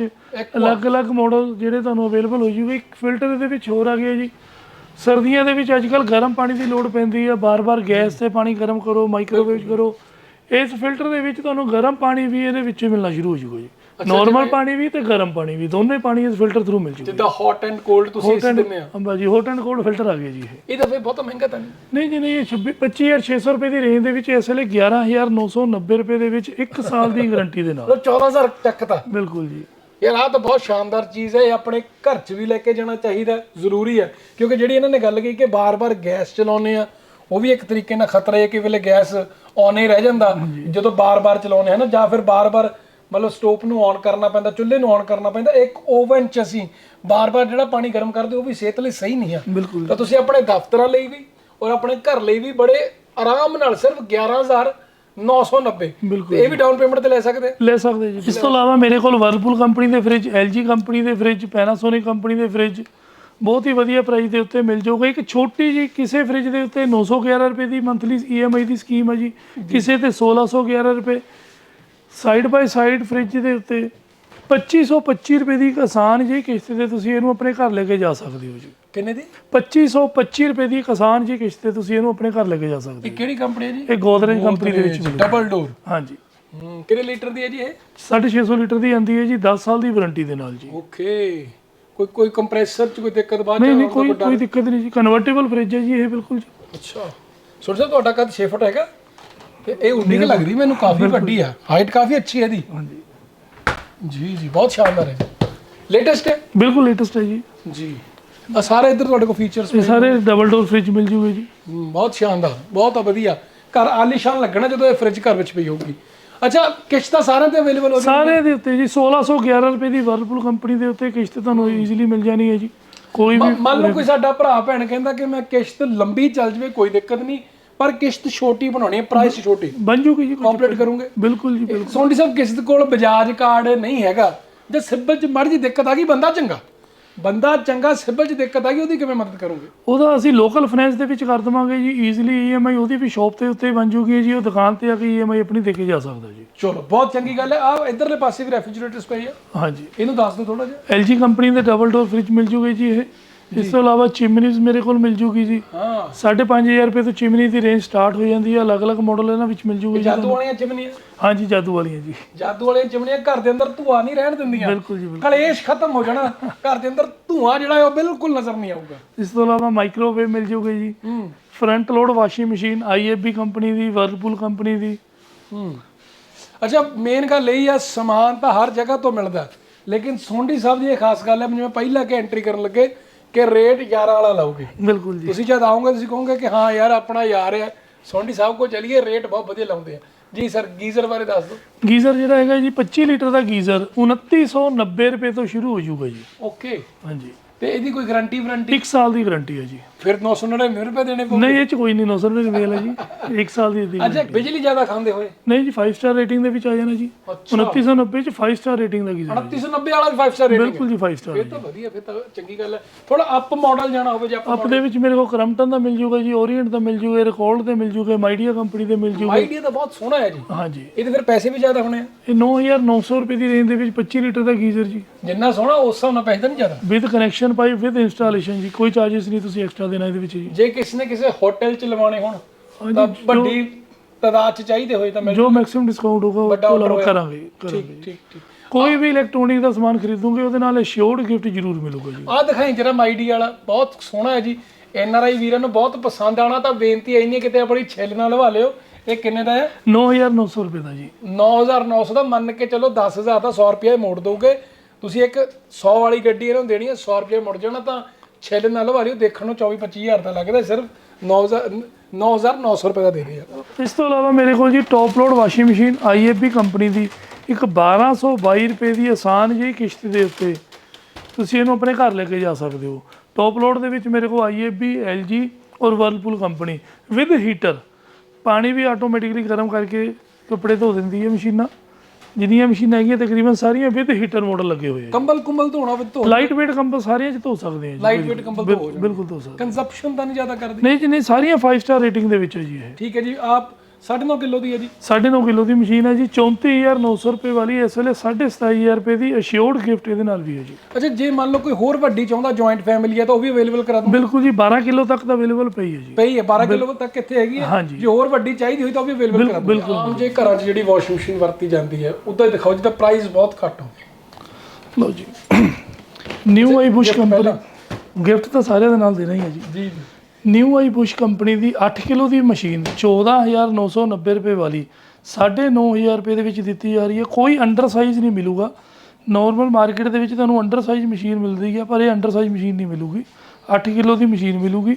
ਅਲੱਗ-ਅਲੱਗ ਮਾਡਲ ਜਿਹੜੇ ਤੁਹਾਨੂੰ ਅਵੇਲੇਬਲ ਹੋ ਜੂਗੇ ਇੱਕ ਫਿਲਟਰ ਦੇ ਵਿੱਚ ਹੋਰ ਆ ਗਿਆ ਜੀ। ਸਰਦੀਆਂ ਦੇ ਵਿੱਚ ਅੱਜਕੱਲ ਗਰਮ ਪਾਣੀ ਦੀ ਲੋੜ ਪੈਂਦੀ ਹੈ ਬਾਰ-ਬਾਰ ਗੈਸ ਤੇ ਪਾਣੀ ਗਰਮ ਕਰੋ ਮਾਈਕ੍ਰੋਵੇਵ ਕਰੋ। ਇਸ ਫਿਲਟਰ ਦੇ ਵਿੱਚ ਤੁਹਾਨੂੰ ਗਰਮ ਪਾਣੀ ਵੀ ਇਹਦੇ ਵਿੱਚ ਮਿਲਣਾ ਸ਼ੁਰੂ ਹੋ ਜੂਗਾ ਜੀ। ਨਾਰਮਲ ਪਾਣੀ ਵੀ ਤੇ ਗਰਮ ਪਾਣੀ ਵੀ ਦੋਨੇ ਪਾਣੀ ਇਸ ਫਿਲਟਰ ਥਰੂ ਮਿਲ ਜੂਗਾ।
ਜਿੱਦਾਂ ਹੌਟ ਐਂਡ ਕੋਲਡ ਤੁਸੀਂ ਇਸ ਦਿੰਦੇ ਆ
ਅੰਬਾ ਜੀ ਹੌਟ ਐਂਡ ਕੋਲਡ ਫਿਲਟਰ ਆ ਗਿਆ ਜੀ ਇਹ।
ਇਹ ਤਾਂ ਫਿਰ ਬਹੁਤ ਮਹਿੰਗਾ ਤਾਂ ਨਹੀਂ।
ਨਹੀਂ ਜੀ ਨਹੀਂ ਇਹ 26 25600 ਰੁਪਏ ਦੀ ਰੇਂਜ ਦੇ ਵਿੱਚ ਇਸ ਵੇਲੇ 11990 ਰੁਪਏ ਦੇ ਵਿੱਚ 1 ਸਾਲ ਦੀ ਗਾਰੰਟੀ ਦੇ ਨਾਲ।
ਮਤਲਬ 14000 ਤੱਕ ਤਾਂ।
ਬਿਲਕੁਲ ਜੀ।
ਯਾਰ ਆਹ ਤਾਂ ਬਹੁਤ ਸ਼ਾਨਦਾਰ ਚੀਜ਼ ਹੈ ਇਹ ਆਪਣੇ ਘਰ 'ਚ ਵੀ ਲੈ ਕੇ ਜਾਣਾ ਚਾਹੀਦਾ ਜ਼ਰੂਰੀ ਹੈ। ਕਿਉਂਕਿ ਜਿਹੜੀ ਇਹਨਾਂ ਨੇ ਗੱਲ ਕੀਤੀ ਕਿ ਬਾਰ-ਬਾਰ ਗੈਸ ਚਲਾਉਂਦੇ ਆ ਉਹ ਵੀ ਇੱਕ ਤਰੀਕੇ ਨਾਲ ਖਤਰਾ ਹੈ ਕਿ ਵੇਲੇ ਗੈਸ ਔਨ ਹੀ ਰਹਿ ਜਾਂਦਾ। ਜਦੋਂ ਬਾਰ-ਬਾਰ ਚਲਾਉਂਦੇ ਹਨ ਜਾਂ ਫਿਰ ਬਾਰ-ਬਾਰ ਮਤਲਬ ਸਟੋਪ ਨੂੰ ਔਨ ਕਰਨਾ ਪੈਂਦਾ ਚੁੱਲ੍ਹੇ ਨੂੰ ਔਨ ਕਰਨਾ ਪੈਂਦਾ ਇੱਕ ਓਵਨ 'ਚ ਅਸੀਂ ਬਾਰ-ਬਾਰ ਜਿਹੜਾ ਪਾਣੀ ਗਰਮ ਕਰਦੇ ਉਹ ਵੀ ਸਿਹਤ ਲਈ ਸਹੀ ਨਹੀਂ ਆ। ਤਾਂ ਤੁਸੀਂ ਆਪਣੇ ਦਫ਼ਤਰਾਂ ਲਈ ਵੀ ਔਰ ਆਪਣੇ ਘਰ ਲਈ ਵੀ ਬੜੇ ਆਰਾਮ ਨਾਲ ਸਿਰਫ 11990
ਬਿਲਕੁਲ
ਤੇ ਇਹ ਵੀ ਡਾਊਨ ਪੇਮੈਂਟ ਤੇ ਲੈ ਸਕਦੇ?
ਲੈ ਸਕਦੇ ਜੀ। ਇਸ ਤੋਂ ਇਲਾਵਾ ਮੇਰੇ ਕੋਲ ਵਰਲਪੂਲ ਕੰਪਨੀ ਦੇ ਫ੍ਰਿਜ LG ਕੰਪਨੀ ਦੇ ਫ੍ਰਿਜ ਪੈਨਾਸੋਨਿਕ ਕੰਪਨੀ ਦੇ ਫ੍ਰਿਜ ਬਹੁਤ ਹੀ ਵਧੀਆ ਪ੍ਰਾਈਸ ਦੇ ਉੱਤੇ ਮਿਲ ਜਾਊਗਾ। ਇੱਕ ਛੋਟੀ ਜੀ ਕਿਸੇ ਫ੍ਰਿਜ ਦੇ ਉੱਤੇ 911 ਰੁਪਏ ਦੀ ਮੰਥਲੀ EMI ਦੀ ਸਕੀਮ ਹੈ ਜੀ। ਕਿਸੇ ਤੇ 1611 ਰੁਪਏ ਸਾਈਡ ਬਾਈ ਸਾਈਡ ਫ੍ਰਿਜ ਦੇ ਉੱਤੇ 2525 ਰੁਪਏ ਦੀ ਇੱਕ ਆਸਾਨ ਜੀ ਕਿਸ਼ਤ ਤੇ ਤੁਸੀਂ ਇਹਨੂੰ ਆਪਣੇ ਘਰ ਲੈ ਕੇ ਜਾ ਸਕਦੇ ਹੋ ਜੀ।
ਕਿੰਨੇ ਦੀ?
2525 ਰੁਪਏ ਦੀ ਇੱਕ ਆਸਾਨ ਜੀ ਕਿਸ਼ਤ ਤੇ ਤੁਸੀਂ ਇਹਨੂੰ ਆਪਣੇ ਘਰ ਲੈ ਕੇ ਜਾ ਸਕਦੇ
ਇਹ ਕਿਹੜੀ ਕੰਪਨੀ ਹੈ ਜੀ?
ਇਹ ਗੋਦਰੇਜ ਕੰਪਨੀ ਦੇ ਵਿੱਚ ਮਿਲੂ
ਡਬਲ ਡੋਰ
ਹਾਂਜੀ।
ਕਿੰਨੇ ਲੀਟਰ ਦੀ ਹੈ ਜੀ ਇਹ?
650 ਲੀਟਰ ਦੀ ਆਂਦੀ ਹੈ ਜੀ 10 ਸਾਲ ਦੀ ਵਾਰੰਟੀ ਦੇ ਨਾਲ ਜੀ।
ਓਕੇ ਕੋਈ ਕੋਈ ਕੰਪਰੈਸਰ ਚ ਕੋਈ ਦਿੱਕਤ ਬਾਅਦ
ਨਹੀਂ ਨਹੀਂ
ਦਾ
ਕੋਈ ਕੋਈ ਦਿੱਕਤ ਨਹੀਂ ਜੀ। ਕਨਵਰਟੇਬਲ ਫ੍ਰਿਜ ਹੈ ਜੀ ਇਹ ਬਿਲਕੁਲ ਜੀ।
ਅੱਛਾ। ਸਾਹਿਬ ਤੁਹਾਡਾ ਕੱਦ 6 ਫੁੱਟ ਹੈਗਾ। ਤੇ ਇਹ ਉਨੀ ਕਿ ਲੱਗਦੀ ਮੈਨੂੰ ਕਾਫੀ ਵੱਡੀ ਆ। ਹਾਈਟ ਕਾਫੀ ਅੱਛੀ ਹੈ ਇਹਦੀ।
ਹਾਂਜੀ।
ਜੀ ਜੀ ਬਹੁਤ ਸ਼ਾਨਦਾਰ ਹੈ ਲੇਟੈਸਟ ਹੈ?
ਬਿਲਕੁਲ ਲੇਟੈਸਟ ਹੈ ਜੀ।
ਜੀ। ਆ ਸਾਰੇ ਇੱਧਰ ਤੁਹਾਡੇ ਕੋਲ ਫੀਚਰਸ
ਇਹ ਸਾਰੇ ਡਬਲ ਡੋਰ ਫ੍ਰਿਜ ਮਿਲ ਜੂਗੇ ਜੀ।
ਬਹੁਤ ਸ਼ਾਨਦਾਰ। ਬਹੁਤ ਵਧੀਆ। ਘਰ ਆਲੀਸ਼ਾਨ ਲੱਗਣਾ ਜਦੋਂ ਇਹ ਫ੍ਰਿਜ ਘਰ ਵਿੱਚ ਪਈ ਹੋਊਗੀ। ਅੱਛਾ ਕਿਸ਼ਤਾਂ ਸਾਰਿਆਂ ਤੇ ਅਵੇਲੇਬਲ ਹੋ ਜਾਣ
ਸਾਰੇ ਦੇ ਉੱਤੇ ਜੀ 1611 ਰੁਪਏ ਦੀ ਵਰਲਪੂਲ ਕੰਪਨੀ ਦੇ ਉੱਤੇ ਕਿਸ਼ਤ ਤੁਹਾਨੂੰ ਈਜ਼ੀਲੀ ਮਿਲ ਜਾਣੀ ਹੈ ਜੀ। ਕੋਈ ਵੀ
ਮੰਨ ਲਓ ਕੋਈ ਸਾਡਾ ਭਰਾ ਭੈਣ ਕਹਿੰਦਾ ਕਿ ਮੈਂ ਕਿਸ਼ਤ ਲੰਬੀ ਚੱਲ ਜਵੇ ਕੋਈ ਦਿੱਕਤ ਨਹੀਂ ਪਰ ਕਿਸ਼ਤ ਛੋਟੀ ਬਣਾਉਣੀ ਹੈ ਪ੍ਰਾਈਸ ਛੋਟੀ।
ਬਣ ਜੂਗੀ ਜੀ ਕੋਈ
ਕੰਪਲੀਟ ਕਰੋਗੇ?
ਬਿਲਕੁਲ ਜੀ ਬਿਲਕੁਲ।
ਸੋਂਡੀ ਸਾਹਿਬ ਕਿਸੇ ਦੇ ਕੋਲ ਬਜਾਜ ਕਾਰਡ ਨਹੀਂ ਹੈਗਾ। ਜੇ ਸਿਬਲ ਚ ਮੜ ਜੀ ਦਿੱਕਤ ਆ ਗਈ ਬੰਦਾ ਚੰਗਾ। ਬੰਦਾ ਚੰਗਾ ਸਿਬਲ ਚ ਦਿੱਕਤ ਆ ਗਈ ਉਹਦੀ ਕਿਵੇਂ ਮਦਦ ਕਰੋਗੇ?
ਉਹਦਾ ਅਸੀਂ ਲੋਕਲ ਫਾਈਨੈਂਸ ਦੇ ਵਿੱਚ ਕਰ ਦਵਾਂਗੇ ਜੀ ਈਜ਼ੀਲੀ ਈਐਮਆਈ ਉਹਦੀ ਵੀ ਸ਼ਾਪ ਦੇ ਉੱਤੇ ਬਣ ਜੂਗੀ ਜੀ ਉਹ ਦੁਕਾਨ ਤੇ ਆ ਕੇ ਈਐਮਆਈ ਆਪਣੀ ਦੇ ਕੇ ਜਾ ਸਕਦਾ ਜੀ।
ਚਲੋ ਬਹੁਤ ਚੰਗੀ ਗੱਲ ਹੈ। ਆ ਇਧਰਲੇ ਪਾਸੇ ਵੀ ਰੈਫ੍ਰਿਜਰੇਟਰਸ ਪਈ ਆ।
ਹਾਂਜੀ।
ਇਹਨੂੰ ਦੱਸ ਦਿਓ ਥੋੜਾ ਜਿਹਾ।
LG ਕੰਪਨੀ ਦੇ ਡਬਲ ਡੋਰ ਫ੍ਰਿਜ ਮਿਲ ਜੂਗੇ ਜੀ ਇਹ। ਇਸ ਤੋਂ ਇਲਾਵਾ ਚਿਮਨੀਜ਼ ਮੇਰੇ ਕੋਲ ਮਿਲ ਜੂਗੀ ਜੀ।
ਹਾਂ।
5500 ਰੁਪਏ ਤੋਂ ਚਿਮਨੀ ਦੀ ਰੇਂਜ ਸਟਾਰਟ ਹੋ ਜਾਂਦੀ ਹੈ। ਅਲੱਗ-ਅਲੱਗ ਮਾਡਲ ਇਹਨਾਂ ਵਿੱਚ ਮਿਲ ਜੂਗੇ
ਜਾਦੂ। ਵਾਲੀਆਂ ਚਿਮਨੀਆਂ?
ਹਾਂਜੀ ਜਾਦੂ ਵਾਲੀਆਂ ਜੀ।
ਜਾਦੂ ਵਾਲੀਆਂ ਚਿਮਨੀਆਂ ਘਰ ਦੇ ਅੰਦਰ ਧੂਆ ਨਹੀਂ ਰਹਿਣ ਦਿੰਦੀਆਂ।
ਬਿਲਕੁਲ ਜੀ ਬਿਲਕੁਲ।
ਕਲੇਸ਼ ਖਤਮ ਹੋ ਜਾਣਾ। ਘਰ ਦੇ ਅੰਦਰ ਧੂਆ ਜਿਹੜਾ ਉਹ ਬਿਲਕੁਲ ਨਜ਼ਰ ਨਹੀਂ ਆਊਗਾ।
ਇਸ ਤੋਂ ਇਲਾਵਾ ਮਾਈਕ੍ਰੋਵੇਵ ਮਿਲ ਜੂਗੇ ਜੀ।
ਹੂੰ।
Front load washing machine IFB company ਦੀ ਵਰਲਪੂਲ ਕੰਪਨੀ ਦੀ।
ਹੂੰ। ਅੱਛਾ ਮੇਨ ਗੱਲ ਇਹ ਆ ਸਮਾਨ ਤਾਂ ਹਰ ਜਗ੍ਹਾ ਤੋਂ ਮਿਲਦਾ। ਲੇਕਿਨ ਸੋਂਡੀ ਸਾਹਿਬ ਦੀ ਇਹ ਖਾਸ ਗੱਲ ਹੈ ਜਿਵੇਂ ਪਹਿਲਾਂ ਕਿ ਐਂਟਰੀ ਕਰਨ ਲੱਗੇ ਕਿ ਰੇਟ 11 ਵਾਲਾ ਲਾਓਗੇ।
ਬਿਲਕੁਲ ਜੀ।
ਤੁਸੀਂ ਜਦ ਆਓਗੇ ਤੁਸੀਂ ਕਹੋਗੇ ਕਿ ਹਾਂ ਯਾਰ ਆਪਣਾ ਯਾਰ ਹੈ। ਸੋਂਡੀ ਸਾਹਿਬ ਕੋਲ ਚਲੀਏ ਰੇਟ ਬਹੁਤ ਵਧੀਆ ਲਾਉਂਦੇ ਆ। ਜੀ ਸਰ ਗੀਜ਼ਰ ਬਾਰੇ ਦੱਸ ਦਿਓ।
ਗੀਜ਼ਰ ਜਿਹੜਾ ਹੈਗਾ ਜੀ 25 ਲੀਟਰ ਦਾ ਗੀਜ਼ਰ 2990 ਰੁਪਏ ਤੋਂ ਸ਼ੁਰੂ ਹੋ ਜਾਊਗਾ ਜੀ।
ਓਕੇ।
ਹਾਂਜੀ।
ਤੇ ਇਹਦੀ ਕੋਈ ਗਾਰੰਟੀ ਵਾਰੰਟੀ?
1 ਸਾਲ ਦੀ ਗਾਰੰਟੀ ਹੈ ਜੀ।
ਫਿਰ 999 ਰੁਪਏ ਦੇਣੇ ਪਊ
ਨਹੀਂ ਇਹ ਚ ਕੋਈ ਨਹੀਂ 900 ਰੁਪਏ ਹੈ ਜੀ। 1 ਸਾਲ ਦੀ ਦੀ
ਅੱਛਾ ਬਿਜਲੀ ਜ਼ਿਆਦਾ ਖਾਂਦੇ ਹੋਏ?
ਨਹੀਂ ਜੀ 5 ਸਟਾਰ ਰੇਟਿੰਗ ਦੇ ਵਿੱਚ ਆ ਜਾਣਾ ਜੀ। 2990 ਚ 5 ਸਟਾਰ ਰੇਟਿੰਗ ਦਾ ਗੀਜ਼ਰ
2990 ਵਾਲਾ ਵੀ 5 ਸਟਾਰ ਰੇਟਿੰਗ
ਬਿਲਕੁਲ ਜੀ 5 ਸਟਾਰ
ਇਹ ਤਾਂ ਵਧੀਆ ਫਿਰ ਤਾਂ ਚੰਗੀ ਗੱਲ ਹੈ। ਥੋੜਾ ਅਪ ਮਾਡਲ ਜਾਣਾ ਹੋਵੇ ਜੇ ਆਪਾਂ
ਅਪ ਦੇ ਵਿੱਚ ਮੇਰੇ ਕੋਲ ਕਰਮਟਨ ਦਾ ਮਿਲ ਜੂਗਾ ਜੀ ਓਰੀਐਂਟ ਦਾ ਮਿਲ ਜੂਗਾ ਰਿਕਾਰਡ ਦੇ ਮਿਲ ਜੂਗੇ ਮਾਈਡੀਆ ਕੰਪਨੀ ਦੇ ਮਿਲ ਜੂਗੇ।
ਆਈਡੀਆ ਤਾਂ ਬਹੁਤ ਸੋਹਣਾ ਹੈ ਜੀ।
ਹਾਂਜੀ
ਇਹਦੇ ਫਿਰ ਪੈਸੇ ਵੀ ਜ਼ਿਆਦਾ ਹੋਣੇ ਆ।
ਇਹ 9900 ਰੁਪਏ ਦੀ ਰੇਂਜ ਦੇ ਵਿੱਚ 25 ਲੀਟਰ ਦਾ ਗੀਜ਼ਰ ਜੀ।
ਜਿੰਨਾ ਸੋਹਣਾ ਉਸ ਹਿਸਾਬ ਨਾਲ ਪੈਸੇ ਤਾਂ ਨਹੀਂ ਜ਼ਿਆਦਾ।
With connection pipe with installation ਜੀ ਕੋਈ ਚਾਰजेस ਨਹੀਂ ਤੁਸੀਂ ਐਕਸਟਰਾ ਦੇਣਾ ਇਹਦੇ ਵਿੱਚ ਜੀ।
ਜੇ ਕਿਸੇ ਨੇ ਕਿਸੇ ਹੋਟਲ 'ਚ ਲਵਾਉਣੇ ਹੋਣ ਤਾਂ ਵੱਡੀ ਤਾਦਾਦ 'ਚ ਚਾਹੀਦੇ ਹੋਏ ਤਾਂ ਮੈਂ
ਜੋ ਮੈਕਸਿਮਮ ਡਿਸਕਾਊਂਟ ਹੋਗਾ ਉਹ
ਵੱਡਾ
ਤੋਂ
order
ਇਲਾਵਾ
ਹੋਇਆ।
ਕਰਾਂਗੇ ਕਰਾਂਗੇ
ਠੀਕ ਠੀਕ ਠੀਕ।
ਕੋਈ ਵੀ ਇਲੈਕਟ੍ਰੋਨਿਕ ਦਾ ਸਮਾਨ ਖਰੀਦੋਗੇ ਉਹਦੇ ਨਾਲ ਅਸ਼ਿਓਰਡ ਗਿਫਟ ਜ਼ਰੂਰ ਮਿਲੂਗਾ ਜੀ।
ਆਹ ਦਿਖਾਈ ਜਰਾ ਮਾਈਡੀ ਵਾਲਾ ਬਹੁਤ ਸੋਹਣਾ ਹੈ ਜੀ। ਐਨ ਆਰ ਆਈ ਵੀਰਾਂ ਨੂੰ ਬਹੁਤ ਪਸੰਦ ਆਣਾ ਤਾਂ ਬੇਨਤੀ ਐ ਨਹੀਂ ਕਿਤੇ ਆਪਣੀ ਛਿੱਲ ਨਾਲ ਲਵਾ ਲਿਓ। ਇਹ ਕਿੰਨੇ ਦਾ ਹੈ?
9900 ਰੁਪਏ ਦਾ ਜੀ।
9900 ਦਾ ਮੰਨ ਕੇ ਚਲੋ 10000 ਦਾ 100 ਰੁਪਏ ਮੋੜ ਦੋਗੇ। ਤੁਸੀਂ ਇੱਕ 100 ਵਾਲੀ ਗੱਡੀ ਇਹਨਾਂ ਨੂੰ ਦੇਣੀ ਹੈ 100 ਰੁਪਏ ਮੁੜ ਜਾਣਾ ਤਾਂ ਛਿੱਲ ਨਾਲ ਲਵਾ ਲਿਓ ਦੇਖਣ ਨੂੰ 24 25000 ਦਾ ਲੱਗਦਾ, ਸਿਰਫ 9000 9900 ਰੁਪਏ ਦਾ ਦੇ ਰਹੇ ਆ।
ਇਸ ਤੋਂ ਇਲਾਵਾ ਮੇਰੇ ਕੋਲ ਜੀ top load washing machine IFB company ਦੀ ਇੱਕ 1222 ਰੁਪਏ ਦੀ ਆਸਾਨ ਜਿਹੀ ਕਿਸ਼ਤ ਦੇ ਉੱਤੇ ਤੁਸੀਂ ਇਹਨੂੰ ਆਪਣੇ ਘਰ ਲੈ ਕੇ ਜਾ ਸਕਦੇ ਹੋ। ਟੌਪ ਲੋਡ ਦੇ ਵਿੱਚ ਮੇਰੇ ਕੋਲ ਆਈਐਫਬੀ ਐਲਜੀ ਔਰ ਵਰਲਪੂਲ ਕੰਪਨੀ ਵਿਦ ਹੀਟਰ ਪਾਣੀ ਵੀ ਆਟੋਮੈਟਿਕਲੀ ਗਰਮ ਕਰਕੇ ਕੱਪੜੇ ਧੋ ਦਿੰਦੀ ਹੈ ਮਸ਼ੀਨਾਂ। ਜਿੰਨੀਆਂ ਮਸ਼ੀਨਾਂ ਹੈਗੀਆਂ ਤਕਰੀਬਨ ਸਾਰੀਆਂ ਵਿਦ ਹੀਟਰ ਮਾਡਲ ਲੱਗੇ ਹੋਏ ਆ
ਕੰਬਲ ਕੁੰਬਲ ਧੋਣਾ ਵੀ ਧੋ
ਲਾਈਟ weight ਕੰਬਲ ਸਾਰੀਆਂ 'ਚ ਧੋ ਸਕਦੇ ਆ ਜੀ
ਲਾਈਟ weight ਕੰਬਲ ਧੋ
ਬਿਲ- ਬਿਲਕੁਲ ਧੋ ਸਕਦੇ
ਕੰਜ਼ੰਪਸ਼ਨ ਤਾਂ ਨਹੀਂ ਜ਼ਿਆਦਾ ਕਰਦੀ?
ਨਹੀਂ ਜੀ ਨਹੀਂ ਸਾਰੀਆਂ 5 ਸਟਾਰ ਰੇਟਿੰਗ ਦੇ ਵਿੱਚ ਹੈ ਜੀ ਇਹ।
ਠੀਕ ਹੈ ਜੀ ਆਪ 9.5 ਕਿਲੋ ਦੀ ਹੈ ਜੀ।
9.5 ਕਿਲੋ ਦੀ ਮਸ਼ੀਨ ਹੈ ਜੀ 34900 ਰੁਪਏ ਵਾਲੀ ਇਸ ਵੇਲੇ 27500 ਰੁਪਏ ਦੀ ਅਸ਼ਿਓਰਡ ਗਿਫਟ ਇਹਦੇ ਨਾਲ ਵੀ ਹੈ ਜੀ।
ਅੱਛਾ ਜੇ ਮੰਨ ਲਓ ਕੋਈ ਹੋਰ ਵੱਡੀ ਚਾਹੁੰਦਾ ਜੁਆਇੰਟ ਫੈਮਿਲੀ ਹੈ ਤਾਂ ਉਹ ਵੀ ਅਵੇਲੇਬਲ ਕਰਾ ਦੂੰ
ਬਿਲਕੁਲ ਜੀ 12 ਕਿਲੋ ਤੱਕ ਦਾ ਅਵੇਲੇਬਲ ਪਈ ਹੈ ਜੀ।
ਪਈ ਹੈ 12 ਕਿਲੋ ਤੱਕ ਕਿੱਥੇ ਹੈਗੀ ਹੈ। ਜੇ ਹੋਰ ਵੱਡੀ ਚਾਹੀਦੀ ਹੋਈ ਤਾਂ ਉਹ ਵੀ ਅਵੇਲੇਬਲ ਕਰਾ ਦੂੰ
ਬਿਲਕੁਲ।
ਆਮ ਜੇ ਘਰਾਂ 'ਚ ਜਿਹੜੀ ਵਾਸ਼ਿੰਗ ਮਸ਼ੀਨ ਵਰਤੀ ਜਾਂਦੀ ਹੈ ਉਹਦਾ ਦਿਖਾਓ ਜਿਹਦਾ ਪ੍ਰਾਈਸ ਬਹੁਤ ਘੱਟ ਹੋਵੇ।
ਲਓ ਜੀ। New I Bush company gift ਤਾਂ ਸਾਰਿਆਂ ਦੇ ਨਾਲ ਦੇਣਾ ਹੀ ਹੈ ਜੀ।
ਜੀ ਜੀ।
ਨਿਊ ਆਈ ਬੁਸ਼ ਕੰਪਨੀ ਦੀ 8 ਕਿਲੋ ਦੀ ਮਸ਼ੀਨ 14990 ਰੁਪਏ ਵਾਲੀ 9500 ਰੁਪਏ ਦੇ ਵਿੱਚ ਦਿੱਤੀ ਜਾ ਰਹੀ ਹੈ। ਕੋਈ ਅੰਡਰ ਸਾਈਜ਼ ਨਹੀਂ ਮਿਲੂਗਾ। ਨਾਰਮਲ ਮਾਰਕੀਟ ਦੇ ਵਿੱਚ ਤੁਹਾਨੂੰ ਅੰਡਰ ਸਾਈਜ਼ ਮਸ਼ੀਨ ਮਿਲਦੀ ਹੈ ਪਰ ਇਹ ਅੰਡਰ ਸਾਈਜ਼ ਮਸ਼ੀਨ ਨਹੀਂ ਮਿਲੂਗੀ। 8 ਕਿਲੋ ਦੀ ਮਸ਼ੀਨ ਮਿਲੂਗੀ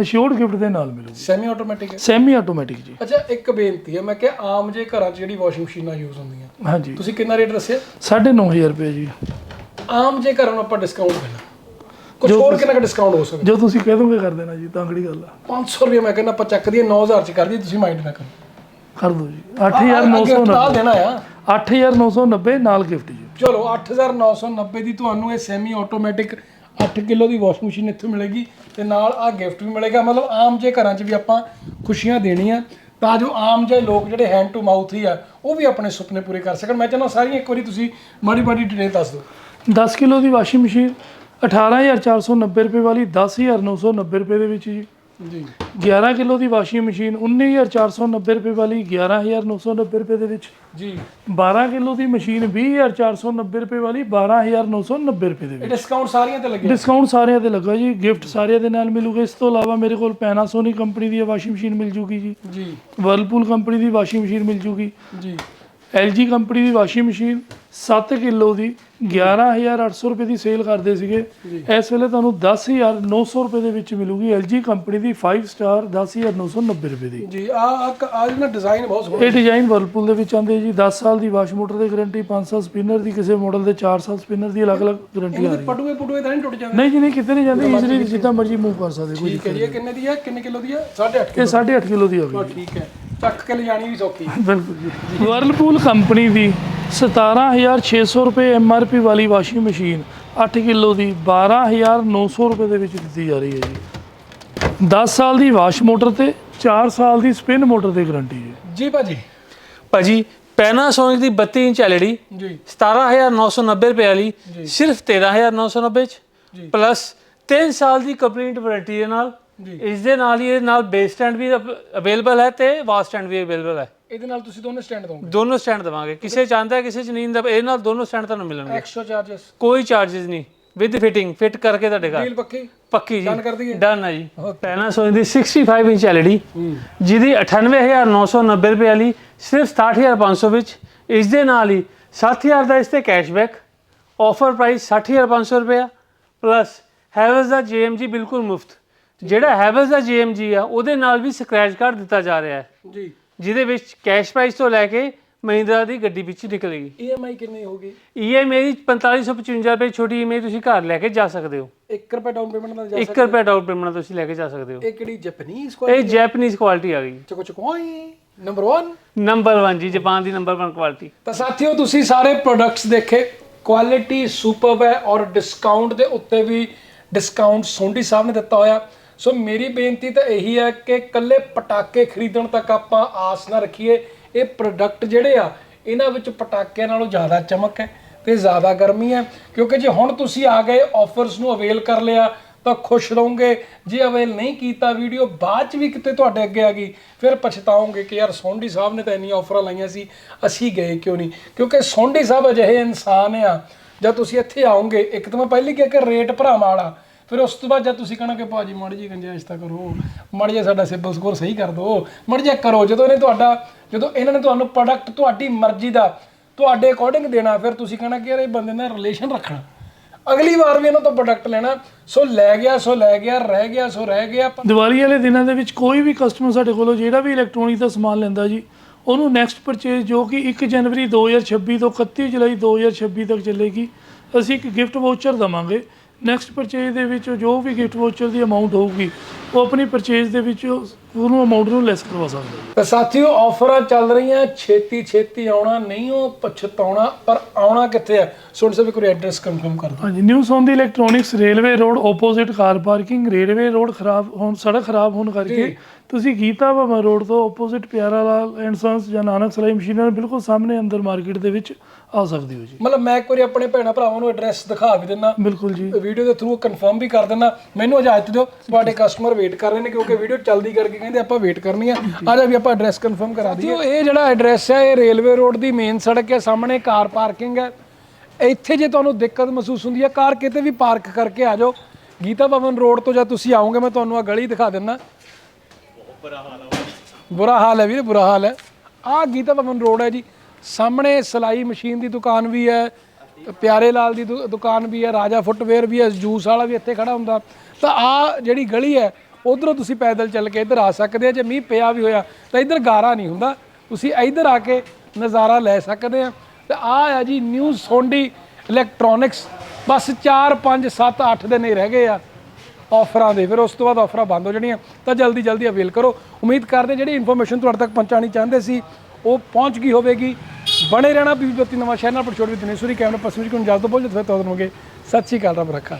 ਅਸ਼ਿਓਰਡ ਗਿਫਟ ਦੇ ਨਾਲ ਮਿਲੂਗੀ।
ਸੈਮੀ ਆਟੋਮੈਟਿਕ ਹੈ।
ਸੈਮੀ ਆਟੋਮੈਟਿਕ ਜੀ।
ਅੱਛਾ ਇੱਕ ਬੇਨਤੀ ਹੈ ਮੈਂ ਕਿਹਾ ਆਮ ਜੇ ਘਰਾਂ 'ਚ ਜਿਹੜੀ ਵਾਸ਼ਿੰਗ ਮਸ਼ੀਨਾਂ ਯੂਜ਼ ਹੁੰਦੀਆਂ।
ਹਾਂਜੀ।
ਤੁਸੀਂ ਕਿੰਨਾ ਰੇਟ ਦੱਸਿਆ?
9500 ਰੁਪਏ ਜੀ।
ਆਮ ਜੇ ਘਰਾਂ ਨੂੰ ਆਪਾਂ ਡਿਸਕਾਊਂਟ ਦੇਣਾ ਕੁਝ ਹੋਰ ਕਿੰਨਾ ਕੁ ਡਿਸਕਾਊਂਟ ਹੋ ਸਕਦਾ?
ਜੋ ਤੁਸੀਂ ਕਹਿ ਦੋਗੇ ਕਰ ਦੇਣਾ ਜੀ ਤਾਂ ਅਗਲੀ ਗੱਲ ਆ?
500 ਰੁਪਏ ਮੈਂ ਕਹਿੰਦਾ ਆਪਾਂ ਚੱਕ ਦਈਏ 9000 ਚ ਕਰ ਦਈਏ ਤੁਸੀਂ ਮਾਈਂਡ ਨਾ ਕਰੋ।
ਕਰ ਦਿਓ ਜੀ।
ਅੱਗੇ
8990
ਨਾਲ ਦੇਣਾ ਆ।
8990 ਨਾਲ ਗਿਫਟ ਜੀ।
ਚਲੋ 8990 ਦੀ ਤੁਹਾਨੂੰ ਇਹ ਸੈਮੀ ਆਟੋਮੈਟਿਕ 8 ਕਿਲੋ ਦੀ ਵਾਸ਼ਿੰਗ ਮਸ਼ੀਨ ਇੱਥੋਂ ਮਿਲੇਗੀ ਤੇ ਨਾਲ ਆ ਗਿਫਟ ਵੀ ਮਿਲੇਗਾ। ਮਤਲਬ ਆਮ ਜੇ ਘਰਾਂ 'ਚ ਵੀ ਆਪਾਂ ਖੁਸ਼ੀਆਂ ਦੇਣੀਆਂ। ਤਾਂ ਜੋ ਆਮ ਜੇ ਲੋਕ ਜਿਹੜੇ ਹੈਂਡ ਟੂ ਮਾਊਥ ਹੀ ਆ ਉਹ ਵੀ ਆਪਣੇ ਸੁਪਨੇ ਪੂਰੇ ਕਰ ਸਕਣ। ਮੈਂ ਚਾਹੁੰਦਾ ਸਾਰੀਆਂ ਇੱਕ ਵਾਰੀ ਤੁਸੀਂ ਮਾੜੀ ਮਾੜੀ ਡਿਟੇਲ ਦੱਸ ਦਿਓ।
10 ਕਿਲੋ ਦੀ ਵਾਸ਼ਿੰਗ ਮਸ਼ੀਨ 18490 ਰੁਪਏ ਵਾਲੀ 10990 ਰੁਪਏ ਦੇ ਵਿੱਚ ਜੀ।
ਜੀ।
11 ਕਿਲੋ ਦੀ ਵਾਸ਼ਿੰਗ ਮਸ਼ੀਨ 19490 ਰੁਪਏ ਵਾਲੀ 11990 ਰੁਪਏ ਦੇ ਵਿੱਚ।
ਜੀ।
12 ਕਿਲੋ ਦੀ ਮਸ਼ੀਨ 20490 ਰੁਪਏ ਵਾਲੀ 12990 ਰੁਪਏ ਦੇ ਵਿੱਚ।
ਡਿਸਕਾਊਂਟ ਸਾਰੀਆਂ ਤੇ ਲੱਗਿਆ?
ਡਿਸਕਾਊਂਟ ਸਾਰਿਆਂ ਤੇ ਲੱਗਾ ਜੀ। ਗਿਫਟ ਸਾਰਿਆਂ ਦੇ ਨਾਲ ਮਿਲੂਗਾ। ਇਸ ਤੋਂ ਇਲਾਵਾ ਮੇਰੇ ਕੋਲ ਪੈਨਾਸੋਨਿਕ ਕੰਪਨੀ ਦੀ ਵਾਸ਼ਿੰਗ ਮਸ਼ੀਨ ਮਿਲ ਜੂਗੀ ਜੀ।
ਜੀ।
ਵਰਲਪੂਲ ਕੰਪਨੀ ਦੀ ਵਾਸ਼ਿੰਗ ਮਸ਼ੀਨ ਮਿਲ ਜੂਗੀ।
ਜੀ।
LG ਕੰਪਨੀ ਦੀ ਵਾਸ਼ਿੰਗ ਮਸ਼ੀਨ 7 ਕਿਲੋ ਦੀ 11800 ਰੁਪਏ ਦੀ ਸੇਲ ਕਰਦੇ ਸੀਗੇ। ਇਸ ਵੇਲੇ ਤੁਹਾਨੂੰ 10900 ਰੁਪਏ ਦੇ ਵਿੱਚ ਮਿਲੂਗੀ LG ਕੰਪਨੀ ਦੀ 5 ਸਟਾਰ 10990 ਰੁਪਏ ਦੀ।
ਜੀ ਆ ਆ ਨਾ ਡਿਜ਼ਾਈਨ ਬਹੁਤ ਸੋਹਣਾ
ਇਹ ਡਿਜ਼ਾਈਨ ਵਰਲਪੂਲ ਦੇ ਵਿੱਚ ਆਉਂਦੇ ਜੀ 10 ਸਾਲ ਦੀ ਵਾਸ਼ ਮੋਟਰ ਦੀ ਗਾਰੰਟੀ 5 ਸਾਲ ਸਪਿਨਰ ਦੀ ਕਿਸੇ ਮਾਡਲ ਦੇ 4 ਸਾਲ ਸਪਿਨਰ ਦੀ ਅਲੱਗ-ਅਲੱਗ ਗਾਰੰਟੀ ਆ ਰਹੀ ਹੈ।
ਪਟੂਏ ਪਟੂਏ ਤਾਂ ਨਹੀਂ ਟੁੱਟ ਜਾਂਦੇ?
ਨਹੀਂ ਜੀ ਨਹੀਂ ਕਿਤੇ ਨਹੀਂ ਜਾਂਦੇ ਈਜ਼ੀਲੀ ਜਿੱਦਾਂ ਮਰਜ਼ੀ ਮੂਵ ਕਰ ਸਕਦੇ ਕੋਈ
ਠੀਕ ਹੈ ਜੀ ਇਹ ਕਿੰਨੇ ਦੀ ਹੈ? ਕਿੰਨੇ ਕਿਲੋ ਦੀ ਹੈ? 8.5
ਇਹ
ਕਿਲੋ
8.5 ਕਿਲੋ ਦੀ ਗਈ
ਠੀਕ ਹੈ। ਚੱਕ ਕੇ ਲਿਜਾਣੀ ਵੀ ਸੌਖੀ
ਬਿਲਕੁਲ ਜੀ। ਵਰਲਪੂਲ ਕੰਪਨੀ ਦੀ 17600 ਰੁਪਏ ਐਮਆਰਪੀ ਵਾਲੀ ਵਾਸ਼ਿੰਗ ਮਸ਼ੀਨ 8 ਕਿਲੋ ਦੀ 12900 ਰੁਪਏ ਦੇ ਵਿੱਚ ਦਿੱਤੀ ਜਾ ਰਹੀ ਹੈ ਜੀ। 10 ਸਾਲ ਦੀ ਵਾਸ਼ ਮੋਟਰ ਤੇ 4 ਸਾਲ ਦੀ ਸਪਿਨ ਮੋਟਰ ਦੀ ਗਾਰੰਟੀ ਹੈ।
ਜੀ ਭਾਜੀ।
ਭਾਜੀ ਪੈਨਾਸੋਨਿਕ ਦੀ 32 ਇੰਚ ਐਲਈਡੀ
ਜੀ।
17990 ਰੁਪਏ ਵਾਲੀ ਸਿਰਫ 13990 ਚ
ਜੀ।
ਪਲੱਸ 3 ਸਾਲ ਦੀ ਕੰਪਲੀਟ ਵਾਰੰਟੀ ਦੇ ਨਾਲ। ਇਸ ਦੇ ਨਾਲ ਹੀ ਇਹਦੇ ਨਾਲ ਬੇਸ ਸਟੈਂਡ ਵੀ ਅਵੇਲੇਬਲ ਹੈ ਤੇ ਵਾਸ ਸਟੈਂਡ ਵੀ ਅਵੇਲੇਬਲ ਹੈ।
ਇਹਦੇ ਨਾਲ ਤੁਸੀਂ ਦੋਨੋਂ ਸਟੈਂਡ ਦੋਗੇ
ਦੋਨੋਂ ਸਟੈਂਡ ਦਵਾਂਗੇ। ਕਿਸੇ ਚਾਹੁੰਦਾ ਹੈ ਕਿਸੇ ਚ ਨਹੀਂ ਦਾ ਇਹਦੇ ਨਾਲ ਦੋਨੋਂ ਸਟੈਂਡ ਤੁਹਾਨੂੰ ਮਿਲਣਗੇ।
ਐਕਸਟਰਾ ਚਾਰजेस
ਕੋਈ ਚਾਰजेस ਨਹੀਂ। ਵਿਦ ਫਿਟਿੰਗ ਫਿਟ ਕਰਕੇ ਤੁਹਾਡੇ ਘਰ।
ਡੀਲ ਪੱਕੀ?
ਪੱਕੀ ਜੀ। ਡਨ ਹੈ ਜੀ। Panasonic ਦੀ 65 ਇੰਚ LED ਜਿਹਦੀ 98990 ਰੁਪਏ ਵਾਲੀ ਸਿਰਫ 67500 ਵਿੱਚ ਇਸ ਦੇ ਨਾਲ ਹੀ 7000 ਦਾ ਇਸ ਤੇ ਕੈਸ਼ਬੈਕ ਆਫਰ ਪ੍ਰਾਈਸ 60500 ਰੁਪਏ ਪਲੱਸ ਹੈਵਲਸ ਦਾ JMG ਬਿਲਕੁਲ ਮੁਫਤ। ਜਿਹੜਾ ਹੈਵਲਸ ਦਾ JMG ਆ ਉਹਦੇ ਨਾਲ ਵੀ ਸਕ੍ਰੈਚ ਕਾਰਡ ਦਿੱਤਾ ਜਾ ਰਿਹਾ ਹੈ।
ਜੀ।
ਜਿਹਦੇ ਵਿੱਚ ਕੈਸ਼ ਪ੍ਰਾਈਸ ਤੋਂ ਲੈ ਕੇ ਮਹਿੰਦਰਾ ਦੀ ਗੱਡੀ ਵਿੱਚ ਨਿਕਲੇਗੀ।
ਈਐਮਆਈ ਕਿੰਨੀ ਹੋਗੀ
ਦੀ 4555 ਰੁਪਏ ਛੋਟੀ EMI ਤੁਸੀਂ ਘਰ ਲੈ ਕੇ ਜਾ ਸਕਦੇ ਹੋ।
1 ਰੁਪਏ ਡਾਊਨ ਪੇਮੈਂਟ ਨਾਲ ਜਾ
1 ਰੁਪਏ ਡਾਊਨ ਪੇਮੈਂਟ ਤੁਸੀਂ ਲੈ ਕੇ ਜਾ ਸਕਦੇ ਹੋ।
ਇਹ ਕਿਹੜੀ ਜਪਨੀਜ਼
ਇਹ
ਕੁਆਲਿਟੀ
ਜੈਪਨੀਜ਼ ਕੁਆਲਿਟੀ ਆ ਗਈ।
ਚਕੋ ਚਕੋਈ ਨੰਬਰ 1
ਨੰਬਰ 1 ਜੀ ਜਾਪਾਨ ਦੀ ਨੰਬਰ 1 ਕੁਆਲਿਟੀ
ਤਾਂ ਸਾਥੀਓ ਤੁਸੀਂ ਸਾਰੇ ਪ੍ਰੋਡਕਟਸ ਦੇਖੇ ਕੁਆਲਿਟੀ ਸੁਪਰਬ ਹੈ ਔਰ ਡਿਸਕਾਊਂਟ ਦੇ ਉੱਤੇ ਵੀ ਡਿਸਕਾਊਂਟ ਸੋਂਡੀ ਸਾਹਿਬ ਨੇ ਦਿੱਤਾ ਹੋਇਆ। ਸੋ ਮੇਰੀ ਬੇਨਤੀ ਤਾਂ ਇਹੀ ਹੈ ਕਿ ਕੱਲੇ ਪਟਾਕੇ ਖਰੀਦਣ ਤੱਕ ਆਪਾਂ ਆਸ ਨਾ ਰੱਖੀਏ। ਇਹ ਪ੍ਰੋਡਕਟ ਜਿਹੜੇ ਆ, ਇਹਨਾਂ ਵਿੱਚ ਪਟਾਕਿਆਂ ਨਾਲੋਂ ਜ਼ਿਆਦਾ ਚਮਕ ਹੈ ਤੇ ਜ਼ਿਆਦਾ ਗਰਮੀ ਹੈ। ਕਿਉਂਕਿ ਜੇ ਹੁਣ ਤੁਸੀਂ ਆ ਗਏ ਆਫਰਸ ਨੂੰ ਅਵੇਲ ਕਰ ਲਿਆ, ਤਾਂ ਖੁਸ਼ ਰਹੋਗੇ। ਜੇ ਅਵੇਲ ਨਹੀਂ ਕੀਤਾ ਵੀਡੀਓ ਬਾਅਦ ਚ ਵੀ ਕਿਤੇ ਤੁਹਾਡੇ ਅੱਗੇ ਆ ਗਈ। ਫਿਰ ਪਛਤਾਓਗੇ ਕਿ ਯਾਰ ਸੋਂਡੀ ਸਾਹਿਬ ਨੇ ਤਾਂ ਇੰਨੀਆਂ ਆਫਰਾਂ ਲਾਈਆਂ ਸੀ, ਅਸੀਂ ਗਏ ਕਿਉਂ ਨਹੀਂ? ਕਿਉਂਕਿ ਸੋਂਡੀ ਸਾਹਿਬ ਅਜਿਹੇ ਇਨਸਾਨ ਆ, ਜਦ ਤੁਸੀਂ ਇੱਥੇ ਆਓਗੇ, ਇੱਕ ਤਾਂ ਮੈਂ ਪਹਿਲੀ ਕਿਹਾ ਕਿ ਰੇਟ ਭਰਾਵਾਂ ਵਾਲਾ ਫਿਰ ਉਸ ਤੋਂ ਬਾਅਦ ਜਦ ਤੁਸੀਂ ਕਹਣਾ ਕਿ ਭਾਜੀ ਮੜ ਜੀ ਗੰਜਾਇਸ਼ ਤਾਂ ਕਰੋ, ਮੜ ਜੀ ਸਾਡਾ ਸਿਬਲ ਸਕੋਰ ਸਹੀ ਕਰ ਦਿਓ, ਮਾੜੀ ਜੀ ਕਰੋ, ਜਦੋਂ ਇਹਨੇ ਤੁਹਾਡਾ, ਜਦੋਂ ਇਹਨਾਂ ਨੇ ਤੁਹਾਨੂੰ ਪ੍ਰੋਡਕਟ ਤੁਹਾਡੀ ਮਰਜ਼ੀ ਦਾ ਤੁਹਾਡੇ ਅਕੋਰਡਿੰਗ ਦੇਣਾ, ਫਿਰ ਤੁਸੀਂ ਕਹਣਾ ਕਿ ਯਾਰ ਇਹ ਬੰਦੇ ਨਾਲ ਰਿਲੇਸ਼ਨ ਰੱਖਣਾ। ਅਗਲੀ ਵਾਰ ਵੀ ਇਹਨਾਂ ਤੋਂ ਪ੍ਰੋਡਕਟ ਲੈਣਾ, ਸੋ ਲੈ ਗਿਆ, ਸੋ ਲੈ ਗਿਆ, ਰਹਿ ਗਿਆ, ਸੋ ਰਹਿ ਗਿਆ
ਦੀਵਾਲੀ ਵਾਲੇ ਦਿਨਾਂ ਦੇ ਵਿੱਚ ਕੋਈ ਵੀ ਕਸਟਮਰ ਸਾਡੇ ਕੋਲੋਂ ਜਿਹੜਾ ਵੀ ਇਲੈਕਟ੍ਰੋਨਿਕ ਦਾ ਸਮਾਨ ਲੈਂਦਾ ਜੀ, ਉਹਨੂੰ ਨੈਕਸਟ ਪਰਚੇਸ ਜੋ ਕਿ 1 ਜਨਵਰੀ 2026 ਤੋਂ 31 ਜੁਲਾਈ 2026 ਤੱਕ ਚੱਲੇਗੀ, ਅਸੀਂ ਇੱਕ ਗਿਫਟ ਵਾਊਚਰ ਦਵਾਂਗੇ। ਨੈਕਸਟ ਪਰਚੇਜ ਦੇ ਵਿੱਚ ਜੋ ਵੀ ਗਿਫਟ ਵਾਊਚਰ ਦੀ ਅਮਾਉਂਟ ਹੋਊਗੀ ਉਹ ਆਪਣੀ ਪਰਚੇਜ ਦੇ ਵਿੱਚ ਉਹਨੂੰ ਅਮਾਉਂਟ ਨੂੰ ਲੈਸ ਕਰਵਾ ਸਕਦਾ ਹੈ।
ਤਾਂ ਸਾਥੀਓ ਆਫਰਾਂ ਚੱਲ ਰਹੀਆਂ ਛੇਤੀ ਛੇਤੀ ਆਉਣਾ ਨਹੀਂ ਉਹ ਪਛਤਾਉਣਾ ਪਰ ਆਉਣਾ ਕਿੱਥੇ ਹੈ ਸੁਣ ਸਭ ਕੋਈ ਐਡਰੈਸ ਕੰਫਰਮ ਕਰ ਦਿਓ।
ਹਾਂਜੀ new Sondhi electronics railway road opposite car parking railway road ਖਰਾਬ ਹੋਣ ਸੜਕ ਖਰਾਬ ਹੋਣ ਕਰਕੇ ਤੁਸੀਂ ਗੀਤਾ ਭਵਨ ਰੋਡ ਤੋਂ opposite Pyara Lal and sons ਜਾਂ ਨਾਨਕ ਸਲਾਈ ਮਸ਼ੀਨਰ ਬਿਲਕੁਲ ਸਾਹਮਣੇ ਅੰਦਰ ਮਾਰਕੀਟ ਦੇ ਵਿੱਚ ਆ ਸਕਦੇ ਹੋ ਜੀ।
ਮਤਲਬ ਮੈਂ ਇੱਕ ਵਾਰੀ ਆਪਣੇ ਭੈਣਾ ਭਰਾਵਾਂ ਨੂੰ ਐਡਰੈਸ ਦਿਖਾ ਵੀ ਦਿੰਦਾ
ਬਿਲਕੁਲ ਜੀ।
ਵੀਡੀਓ ਦੇ ਥਰੂ ਕਨਫਰਮ ਵੀ ਕਰ ਦਿੰਦਾ ਮੈਨੂੰ ਇਜਾਜ਼ਤ ਦਿਓ ਤੁਹਾਡੇ ਕਸਟਮਰ ਵੇਟ ਕਰ ਰਹੇ ਨੇ ਕਿਉਂਕਿ ਵੀਡੀਓ ਜਲਦੀ ਕਰਕੇ ਕਹਿੰਦੇ ਆਪਾਂ ਵੇਟ ਕਰਨੀ ਆ। ਆ ਜਾ ਵੀ ਆਪਾਂ ਐਡਰੈਸ ਕਨਫਰਮ ਕਰਾ ਦਈਏ। ਇਹ ਜਿਹੜਾ ਐਡਰੈਸ ਹੈ ਇਹ ਰੇਲਵੇ ਰੋਡ ਦੀ ਮੇਨ ਸੜਕ ਹੈ ਸਾਹਮਣੇ ਕਾਰ ਪਾਰਕਿੰਗ ਹੈ ਇੱਥੇ ਜੇ ਤੁਹਾਨੂੰ ਦਿੱਕਤ ਮਹਿਸੂਸ ਹੁੰਦੀ ਹੈ ਕਾਰ ਕਿਤੇ ਵੀ ਪਾਰਕ ਕਰਕੇ ਆ ਜਾਓ। ਗੀਤਾ ਭਵਨ ਰੋਡ ਤੋਂ ਜਦ ਤੁਸੀਂ ਆਓਗੇ ਮੈਂ ਤੁਹਾਨੂੰ ਆ ਗਲੀ ਦਿਖਾ ਦਿੰਦਾ ਬੁਰਾ ਹਾਲ ਹੈ ਵੀਰੇ ਬੁਰਾ ਹਾਲ ਹੈ। ਆ ਗੀਤਾ ਭਵਨ ਰੋਡ ਹੈ ਜੀ। ਸਾਹਮਣੇ ਸਲਾਈ ਮਸ਼ੀਨ ਦੀ ਦੁਕਾਨ ਵੀ ਹੈ, ਪਿਆਰੇ ਲਾਲ ਦੀ ਦੁ- ਦੁਕਾਨ ਵੀ ਹੈ, ਰਾਜਾ ਫੁੱਟਵੇਅਰ ਵੀ ਹੈ, ਜੂਸ ਵਾਲਾ ਵੀ ਇੱਥੇ ਖੜਾ ਹੁੰਦਾ। ਤਾਂ ਆ ਜਿਹੜੀ ਗਲੀ ਹੈ, ਉਧਰੋਂ ਤੁਸੀਂ ਪੈਦਲ ਚੱਲ ਕੇ ਇੱਧਰ ਆ ਸਕਦੇ ਆ, ਜੇ ਮੀਂਹ ਪਿਆ ਵੀ ਹੋਇਆ, ਤਾਂ ਇੱਧਰ ਗਾਰਾ ਨਹੀਂ ਹੁੰਦਾ। ਤੁਸੀਂ ਇੱਧਰ ਆ ਕੇ ਨਜ਼ਾਰਾ ਲੈ ਸਕਦੇ ਆ। ਤੇ ਆ ਆ ਜੀ ਨਿਊ ਸੋਂਡੀ ਇਲੈਕਟ੍ਰੋਨਿਕਸ, ਬਸ 4 5 7 8 ਦਿਨ ਹੀ ਰਹਿ ਗਏ ਆ। ਆਫਰਾਂ ਦੇ, ਫਿਰ ਉਸ ਤੋਂ ਬਾਅਦ ਆਫਰਾਂ ਬੰਦ ਹੋ ਜਾਣੀਆਂ। ਤਾਂ ਜਲਦੀ ਜਲਦੀ ਅਵੇਲ ਕਰੋ। ਉਮੀਦ ਕਰਦੇ ਜਿਹੜੀ ਇਨਫੋਰਮੇਸ਼ਨ ਤੁਹਾਡੇ ਤੱਕ ਪਹੁੰਚਾਣੀ ਚਾਹੁੰਦੇ ਸੀ ਉਹ ਪਹੁੰਚ ਗਈ ਹੋਵੇਗੀ। ਬਣੇ ਰਹਿਣਾ ਬੀਬੀ ਬੱਤੀ ਨਵਾਂ ਸ਼ਹਿਰ ਨਾਲ ਪਰਛੋੜ ਵੀ ਦਿਨੇਸ਼ਵਰੀ ਕੈਮਰਾ ਪਸਮਿਜ ਕੋਲ ਜਲਦ ਪਹੁੰਚ ਫਿਰ ਤੋਂ ਹੋਗੇ। ਸਤਿ ਸ਼੍ਰੀ ਅਕਾਲ, ਰੱਬ ਰੱਖਾ।